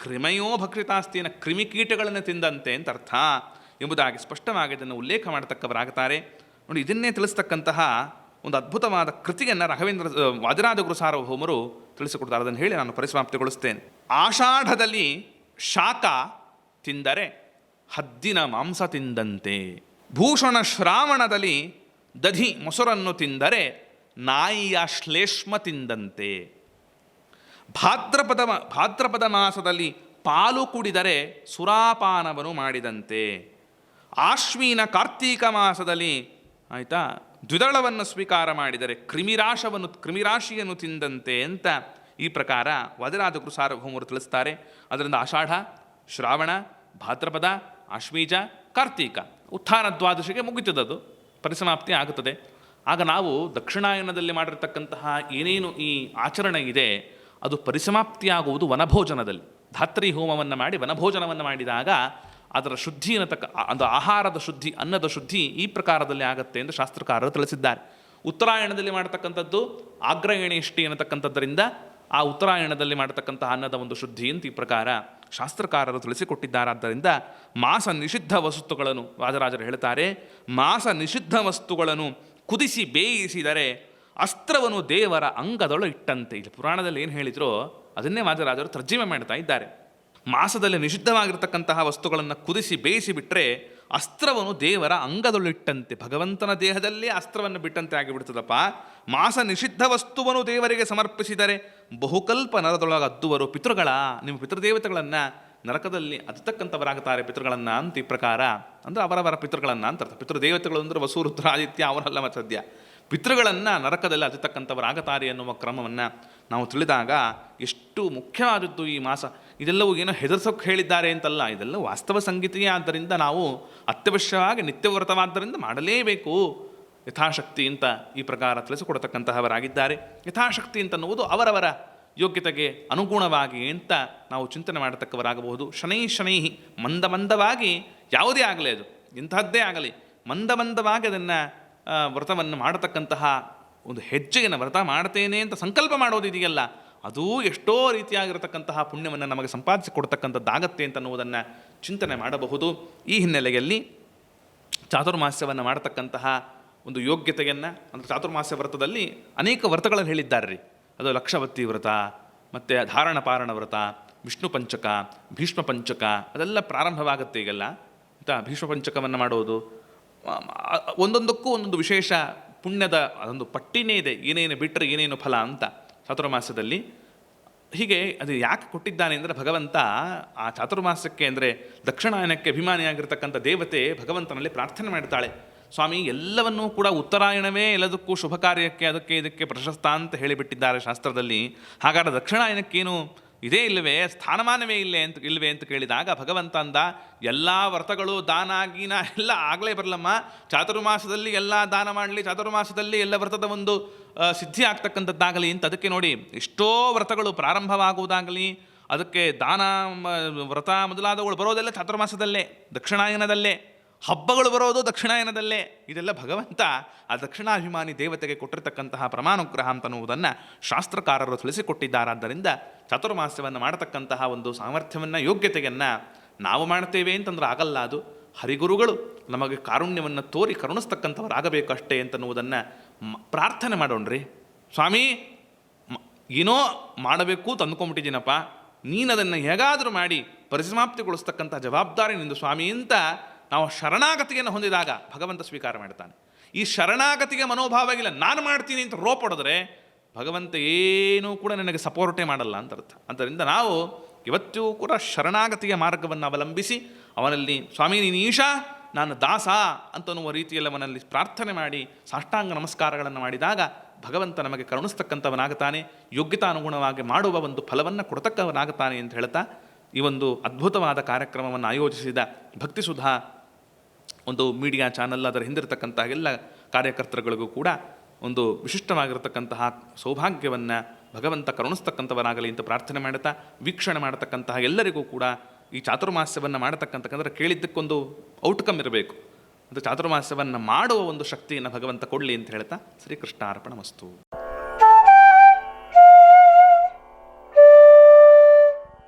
ಕ್ರಿಮಯೋ ಭಕ್ಷಿತಾಸ್ತಿನ ಕ್ರಿಮಿಕೀಟಗಳನ್ನು ತಿಂದಂತೆ ಅಂತ ಅರ್ಥ. ಎಂಬುದಾಗಿ ಸ್ಪಷ್ಟವಾಗಿ ಇದನ್ನು ಉಲ್ಲೇಖ ಮಾಡತಕ್ಕವರಾಗುತ್ತಾರೆ ನೋಡಿ, ಇದನ್ನೇ ತಿಳಿಸ್ತಕ್ಕಂತಹ ಒಂದು ಅದ್ಭುತವಾದ ಕೃತಿಯನ್ನು ರಾಘವೇಂದ್ರ ವಾದಿರಾಜ ಗುರು ಸಾರ್ವಭೌಮರು ತಿಳಿಸಿಕೊಡ್ತಾರೆ. ಅದನ್ನು ಹೇಳಿ ನಾನು ಪರಿಸಮಾಪ್ತಿಗೊಳಿಸ್ತೇನೆ. ಆಷಾಢದಲ್ಲಿ ಶಾಖ ತಿಂದರೆ ಹದ್ದಿನ ಮಾಂಸ ತಿಂದಂತೆ. ಭೂಷಣ ಶ್ರಾವಣದಲ್ಲಿ ದಧಿ ಮೊಸರನ್ನು ತಿಂದರೆ ನಾಯಿಯ ಶ್ಲೇಷ್ಮ ತಿಂದಂತೆ. ಭಾದ್ರಪದ ಭಾದ್ರಪದ ಮಾಸದಲ್ಲಿ ಪಾಲು ಕುಡಿದರೆ ಸುರಾಪಾನವನ್ನು ಮಾಡಿದಂತೆ. ಆಶ್ವೀನ ಕಾರ್ತೀಕ ಮಾಸದಲ್ಲಿ ಆಯಿತಾ, ದ್ವಿದಳವನ್ನು ಸ್ವೀಕಾರ ಮಾಡಿದರೆ ಕ್ರಿಮಿರಾಶವನ್ನು, ಕ್ರಿಮಿರಾಶಿಯನ್ನು ತಿಂದಂತೆ ಅಂತ ಈ ಪ್ರಕಾರ ವದರಾಜಗುರು ಸಾರ್ವಭೌಮರು ತಿಳಿಸ್ತಾರೆ. ಅದರಿಂದ ಆಷಾಢ ಶ್ರಾವಣ, ಭಾದ್ರಪದ ಆಶ್ವೀಜ ಕಾರ್ತೀಕ. ಉತ್ಥಾನ ದ್ವಾದಶಿಗೆ ಮುಗಿತದದು. ಪರಿಸಮಾಪ್ತಿ ಆಗುತ್ತದೆ. ಆಗ ನಾವು ದಕ್ಷಿಣಾಯನದಲ್ಲಿ ಮಾಡಿರ್ತಕ್ಕಂತಹ ಏನೇನು ಈ ಆಚರಣೆ ಇದೆ, ಅದು ಪರಿಸಮಾಪ್ತಿಯಾಗುವುದು ವನಭೋಜನದಲ್ಲಿ. ಧಾತ್ರಿ ಹೋಮವನ್ನು ಮಾಡಿ ವನಭೋಜನವನ್ನು ಮಾಡಿದಾಗ ಅದರ ಶುದ್ಧಿ ಅನ್ನತಕ್ಕ ಅದು ಆಹಾರದ ಶುದ್ಧಿ, ಅನ್ನದ ಶುದ್ಧಿ ಈ ಪ್ರಕಾರದಲ್ಲಿ ಆಗುತ್ತೆ ಎಂದು ಶಾಸ್ತ್ರಕಾರರು ತಿಳಿಸಿದ್ದಾರೆ. ಉತ್ತರಾಯಣದಲ್ಲಿ ಮಾಡತಕ್ಕಂಥದ್ದು ಆಗ್ರಯಣೇಷ್ಠಿ ಅನ್ನತಕ್ಕಂಥದ್ದರಿಂದ ಆ ಉತ್ತರಾಯಣದಲ್ಲಿ ಮಾಡತಕ್ಕಂತಹ ಅನ್ನದ ಒಂದು ಶುದ್ಧಿ ಅಂತ ಈ ಪ್ರಕಾರ ಶಾಸ್ತ್ರಕಾರರು ತಿಳಿಸಿಕೊಟ್ಟಿದ್ದಾರಾದ್ದರಿಂದ ಮಾಸ ನಿಷಿದ್ಧ ವಸ್ತುಗಳನ್ನು ರಾಜರಾಜರು ಹೇಳ್ತಾರೆ, ಮಾಸ ನಿಷಿದ್ಧ ವಸ್ತುಗಳನ್ನು ಕುದಿಸಿ ಬೇಯಿಸಿದರೆ ಅಸ್ತ್ರವನ್ನು ದೇವರ ಅಂಗದೊಳ ಇಟ್ಟಂತೆ. ಇಲ್ಲಿ ಪುರಾಣದಲ್ಲಿ ಏನು ಹೇಳಿದ್ರೋ ಅದನ್ನೇ ವಾಜರಾಜರು ತರ್ಜಿಮೆ ಮಾಡ್ತಾ ಇದ್ದಾರೆ. ಮಾಸದಲ್ಲಿ ನಿಷಿದ್ಧವಾಗಿರ್ತಕ್ಕಂತಹ ವಸ್ತುಗಳನ್ನು ಕುದಿಸಿ ಬೇಯಿಸಿ ಬಿಟ್ಟರೆ ಅಸ್ತ್ರವನ್ನು ದೇವರ ಅಂಗದಲ್ಲಿಟ್ಟಂತೆ, ಭಗವಂತನ ದೇಹದಲ್ಲೇ ಅಸ್ತ್ರವನ್ನು ಬಿಟ್ಟಂತೆ ಆಗಿಬಿಡ್ತದಪ್ಪ. ಮಾಸ ನಿಷಿದ್ಧ ವಸ್ತುವನ್ನು ದೇವರಿಗೆ ಸಮರ್ಪಿಸಿದರೆ ಬಹುಕಲ್ಪ ನರದೊಳಗೆ ಅದ್ದುವರು ಪಿತೃಗಳ, ನಿಮ್ಮ ಪಿತೃದೇವತೆಗಳನ್ನು ನರಕದಲ್ಲಿ ಅತ್ತಕ್ಕಂಥವರಾಗುತ್ತಾರೆ ಪಿತೃಗಳನ್ನು ಅಂತ ಈ ಪ್ರಕಾರ. ಅಂದರೆ ಅವರವರ ಪಿತೃಗಳನ್ನು ಅಂತ ಅರ್ಥ. ಪಿತೃದೇವತೆಗಳು ಅಂದರೆ ವಸು ರುದ್ರಾದಿತ್ಯ ಅವರಲ್ಲ ಸದ್ಯ. ಪಿತೃಗಳನ್ನು ನರಕದಲ್ಲಿ ಅತಿತಕ್ಕಂಥವರಾಗುತ್ತಾರೆ ಎನ್ನುವ ಕ್ರಮವನ್ನು ನಾವು ತಿಳಿದಾಗ ಎಷ್ಟು ಮುಖ್ಯವಾದದ್ದು ಈ ಮಾಸ. ಇದೆಲ್ಲವೂ ಏನೋ ಹೆದರ್ಸೋಕ್ಕೆ ಹೇಳಿದ್ದಾರೆ ಅಂತಲ್ಲ, ಇದೆಲ್ಲ ವಾಸ್ತವ ಸಂಗೀತೆಯೇ. ಆದ್ದರಿಂದ ನಾವು ಅತ್ಯವಶ್ಯವಾಗಿ ನಿತ್ಯವ್ರತವಾದ್ದರಿಂದ ಮಾಡಲೇಬೇಕು. ಯಥಾಶಕ್ತಿ ಅಂತ ಈ ಪ್ರಕಾರ ತಿಳಿಸಿಕೊಡತಕ್ಕಂತಹವರಾಗಿದ್ದಾರೆ. ಯಥಾಶಕ್ತಿ ಅಂತನ್ನುವುದು ಅವರವರ ಯೋಗ್ಯತೆಗೆ ಅನುಗುಣವಾಗಿ ಅಂತ ನಾವು ಚಿಂತನೆ ಮಾಡತಕ್ಕವರಾಗಬಹುದು. ಶನೈ ಶನೈ ಮಂದ ಮಂದವಾಗಿ ಯಾವುದೇ ಆಗಲಿ ಅದು, ಇಂತಹದ್ದೇ ಆಗಲಿ, ಮಂದ ಮಂದವಾಗಿ ಅದನ್ನು ವ್ರತವನ್ನು ಮಾಡತಕ್ಕಂತಹ ಒಂದು ಹೆಜ್ಜೆಯನ್ನು ವ್ರತ ಮಾಡ್ತೇನೆ ಅಂತ ಸಂಕಲ್ಪ ಮಾಡೋದಿದೆಯಲ್ಲ ಅದೂ ಎಷ್ಟೋ ರೀತಿಯಾಗಿರತಕ್ಕಂತಹ ಪುಣ್ಯವನ್ನು ನಮಗೆ ಸಂಪಾದಿಸಿ ಕೊಡ್ತಕ್ಕಂಥದ್ದಾಗತ್ತೆ ಅಂತನ್ನುವುದನ್ನು ಚಿಂತನೆ ಮಾಡಬಹುದು. ಈ ಹಿನ್ನೆಲೆಯಲ್ಲಿ ಚಾತುರ್ಮಾಸ್ಯವನ್ನು ಮಾಡತಕ್ಕಂತಹ ಒಂದು ಯೋಗ್ಯತೆಯನ್ನು, ಅಂದರೆ ಚಾತುರ್ಮಾಸ್ಯ ವ್ರತದಲ್ಲಿ ಅನೇಕ ವ್ರತಗಳನ್ನು ಹೇಳಿದ್ದಾರೆ ರೀ. ಅದು ಲಕ್ಷವತ್ತಿ ವ್ರತ, ಮತ್ತು ಧಾರಣ ಪಾರಣ ವ್ರತ, ವಿಷ್ಣು ಪಂಚಕ, ಭೀಷ್ಮ ಪಂಚಕ, ಅದೆಲ್ಲ ಪ್ರಾರಂಭವಾಗುತ್ತೆ ಈಗೆಲ್ಲ. ಆಯಿತಾ? ಭೀಷ್ಮ ಪಂಚಕವನ್ನು ಮಾಡೋದು ಒಂದೊಂದಕ್ಕೂ ಒಂದೊಂದು ವಿಶೇಷ ಪುಣ್ಯದ ಅದೊಂದು ಪಟ್ಟಿನೇ ಇದೆ. ಏನೇನು ಬಿಟ್ಟರೆ ಏನೇನು ಫಲ ಅಂತ. ಚಾತುರ್ಮಾಸದಲ್ಲಿ ಹೀಗೆ ಅದು ಯಾಕೆ ಕೊಟ್ಟಿದ್ದಾನೆ ಅಂದರೆ ಭಗವಂತ ಆ ಚಾತುರ್ಮಾಸಕ್ಕೆ ಅಂದರೆ ದಕ್ಷಿಣಾಯನಕ್ಕೆ ಅಭಿಮಾನಿಯಾಗಿರ್ತಕ್ಕಂಥ ದೇವತೆ ಭಗವಂತನಲ್ಲಿ ಪ್ರಾರ್ಥನೆ ಮಾಡ್ತಾಳೆ. ಸ್ವಾಮಿ, ಎಲ್ಲವನ್ನೂ ಕೂಡ ಉತ್ತರಾಯಣವೇ ಎಲ್ಲದಕ್ಕೂ ಶುಭ ಕಾರ್ಯಕ್ಕೆ, ಅದಕ್ಕೆ ಇದಕ್ಕೆ ಪ್ರಶಸ್ತ ಅಂತ ಹೇಳಿಬಿಟ್ಟಿದ್ದಾರೆ ಶಾಸ್ತ್ರದಲ್ಲಿ. ಹಾಗಾದ್ರೆ ದಕ್ಷಿಣಾಯನಕ್ಕೇನು ಇದೇ ಇಲ್ಲವೇ, ಸ್ಥಾನಮಾನವೇ ಇಲ್ಲೇ ಅಂತ, ಇಲ್ಲವೇ ಅಂತ ಕೇಳಿದಾಗ ಭಗವಂತ ಅಂದ, ಎಲ್ಲ ವ್ರತಗಳು ದಾನ ಗೀನ ಎಲ್ಲ ಆಗಲೇ ಬರಲಮ್ಮ. ಚಾತುರ್ಮಾಸದಲ್ಲಿ ಎಲ್ಲ ದಾನ ಮಾಡಲಿ, ಚಾತುರ್ಮಾಸದಲ್ಲಿ ಎಲ್ಲ ವ್ರತದ ಒಂದು ಸಿದ್ಧಿ ಆಗ್ತಕ್ಕಂಥದ್ದಾಗಲಿ ಅಂತ ಅದಕ್ಕೆ ನೋಡಿ, ಎಷ್ಟೋ ವ್ರತಗಳು ಪ್ರಾರಂಭವಾಗುವುದಾಗಲಿ, ಅದಕ್ಕೆ ದಾನ ವ್ರತ ಮೊದಲಾದವುಗಳು ಬರೋದೆಲ್ಲ ಚಾತುರ್ಮಾಸದಲ್ಲೇ, ದಕ್ಷಿಣಾಯನದಲ್ಲೇ. ಹಬ್ಬಗಳು ಬರೋದು ದಕ್ಷಿಣಾಯನದಲ್ಲೇ. ಇದೆಲ್ಲ ಭಗವಂತ ಆ ದಕ್ಷಿಣಾಭಿಮಾನಿ ದೇವತೆಗೆ ಕೊಟ್ಟಿರ್ತಕ್ಕಂತಹ ಪ್ರಮಾಣುಗ್ರಹ ಅಂತನ್ನುವುದನ್ನು ಶಾಸ್ತ್ರಕಾರರು ತಿಳಿಸಿಕೊಟ್ಟಿದ್ದಾರಾದ್ದರಿಂದ ಚತುರ್ಮಾಸ್ಯವನ್ನು ಮಾಡತಕ್ಕಂತಹ ಒಂದು ಸಾಮರ್ಥ್ಯವನ್ನು, ಯೋಗ್ಯತೆಯನ್ನು ನಾವು ಮಾಡ್ತೇವೆ ಅಂತಂದ್ರೆ ಆಗಲ್ಲ ಅದು. ಹರಿಗುರುಗಳು ನಮಗೆ ಕಾರುಣ್ಯವನ್ನು ತೋರಿ ಕರುಣಿಸ್ತಕ್ಕಂಥವರಾಗಬೇಕಷ್ಟೇ ಅಂತನ್ನುವುದನ್ನು ಪ್ರಾರ್ಥನೆ ಮಾಡೋಣ್ರಿ. ಸ್ವಾಮಿ ಏನೋ ಮಾಡಬೇಕು ಅಂತ ನೀನದನ್ನು ಹೇಗಾದರೂ ಮಾಡಿ ಪರಿಸಮಾಪ್ತಿಗೊಳಿಸ್ತಕ್ಕಂಥ ಜವಾಬ್ದಾರಿ ನಿಂದು ಸ್ವಾಮಿ ಅಂತ ನಾವು ಶರಣಾಗತಿಯನ್ನು ಹೊಂದಿದಾಗ ಭಗವಂತ ಸ್ವೀಕಾರ ಮಾಡ್ತಾನೆ. ಈ ಶರಣಾಗತಿಗೆ ಮನೋಭಾವ ಇಲ್ಲ ನಾನು ಮಾಡ್ತೀನಿ ಅಂತ ರೋಪ್ ಭಗವಂತ ಏನೂ ಕೂಡ ನನಗೆ ಸಪೋರ್ಟೇ ಮಾಡಲ್ಲ ಅಂತ ಅರ್ಥ. ಅದರಿಂದ ನಾವು ಇವತ್ತೂ ಕೂಡ ಶರಣಾಗತಿಯ ಮಾರ್ಗವನ್ನು ಅವಲಂಬಿಸಿ ಅವನಲ್ಲಿ, ಸ್ವಾಮಿ, ನೀನು ಈಶಾ, ನಾನು ದಾಸ ಅಂತನ್ನುವ ರೀತಿಯಲ್ಲಿ ಅವನಲ್ಲಿ ಪ್ರಾರ್ಥನೆ ಮಾಡಿ, ಸಾಷ್ಟಾಂಗ ನಮಸ್ಕಾರಗಳನ್ನು ಮಾಡಿದಾಗ ಭಗವಂತ ನಮಗೆ ಕರುಣಿಸ್ತಕ್ಕಂಥವನಾಗುತ್ತಾನೆ, ಯೋಗ್ಯತಾನುಗುಣವಾಗಿ ಮಾಡುವ ಒಂದು ಫಲವನ್ನು ಕೊಡತಕ್ಕವನಾಗುತ್ತಾನೆ ಅಂತ ಹೇಳ್ತಾ ಈ ಒಂದು ಅದ್ಭುತವಾದ ಕಾರ್ಯಕ್ರಮವನ್ನು ಆಯೋಜಿಸಿದ ಭಕ್ತಿಸುಧಾ ಒಂದು ಮೀಡಿಯಾ ಚಾನಲ್ ಅದರ ಹಿಂದಿರತಕ್ಕಂತಹ ಎಲ್ಲ ಕಾರ್ಯಕರ್ತರುಗಳಿಗೂ ಕೂಡ ಒಂದು ವಿಶಿಷ್ಟವಾಗಿರತಕ್ಕಂತಹ ಸೌಭಾಗ್ಯವನ್ನು ಭಗವಂತ ಕರುಣಿಸ್ತಕ್ಕಂಥವನಾಗಲಿ ಅಂತ ಪ್ರಾರ್ಥನೆ ಮಾಡುತ್ತಾ ವೀಕ್ಷಣೆ ಮಾಡತಕ್ಕಂತಹ ಎಲ್ಲರಿಗೂ ಕೂಡ ಈ ಚಾತುರ್ಮಾಸ್ಯವನ್ನು ಮಾಡತಕ್ಕಂಥಕ್ಕಂದ್ರೆ ಕೇಳಿದ್ದಕ್ಕೊಂದು ಔಟ್ಕಮ್ ಇರಬೇಕು. ಅದು ಚಾತುರ್ಮಾಸ್ಯವನ್ನು ಮಾಡುವ ಒಂದು ಶಕ್ತಿಯನ್ನು ಭಗವಂತ ಕೊಡಲಿ ಅಂತ ಹೇಳ್ತಾ ಶ್ರೀಕೃಷ್ಣಾರ್ಪಣ ಮಸ್ತು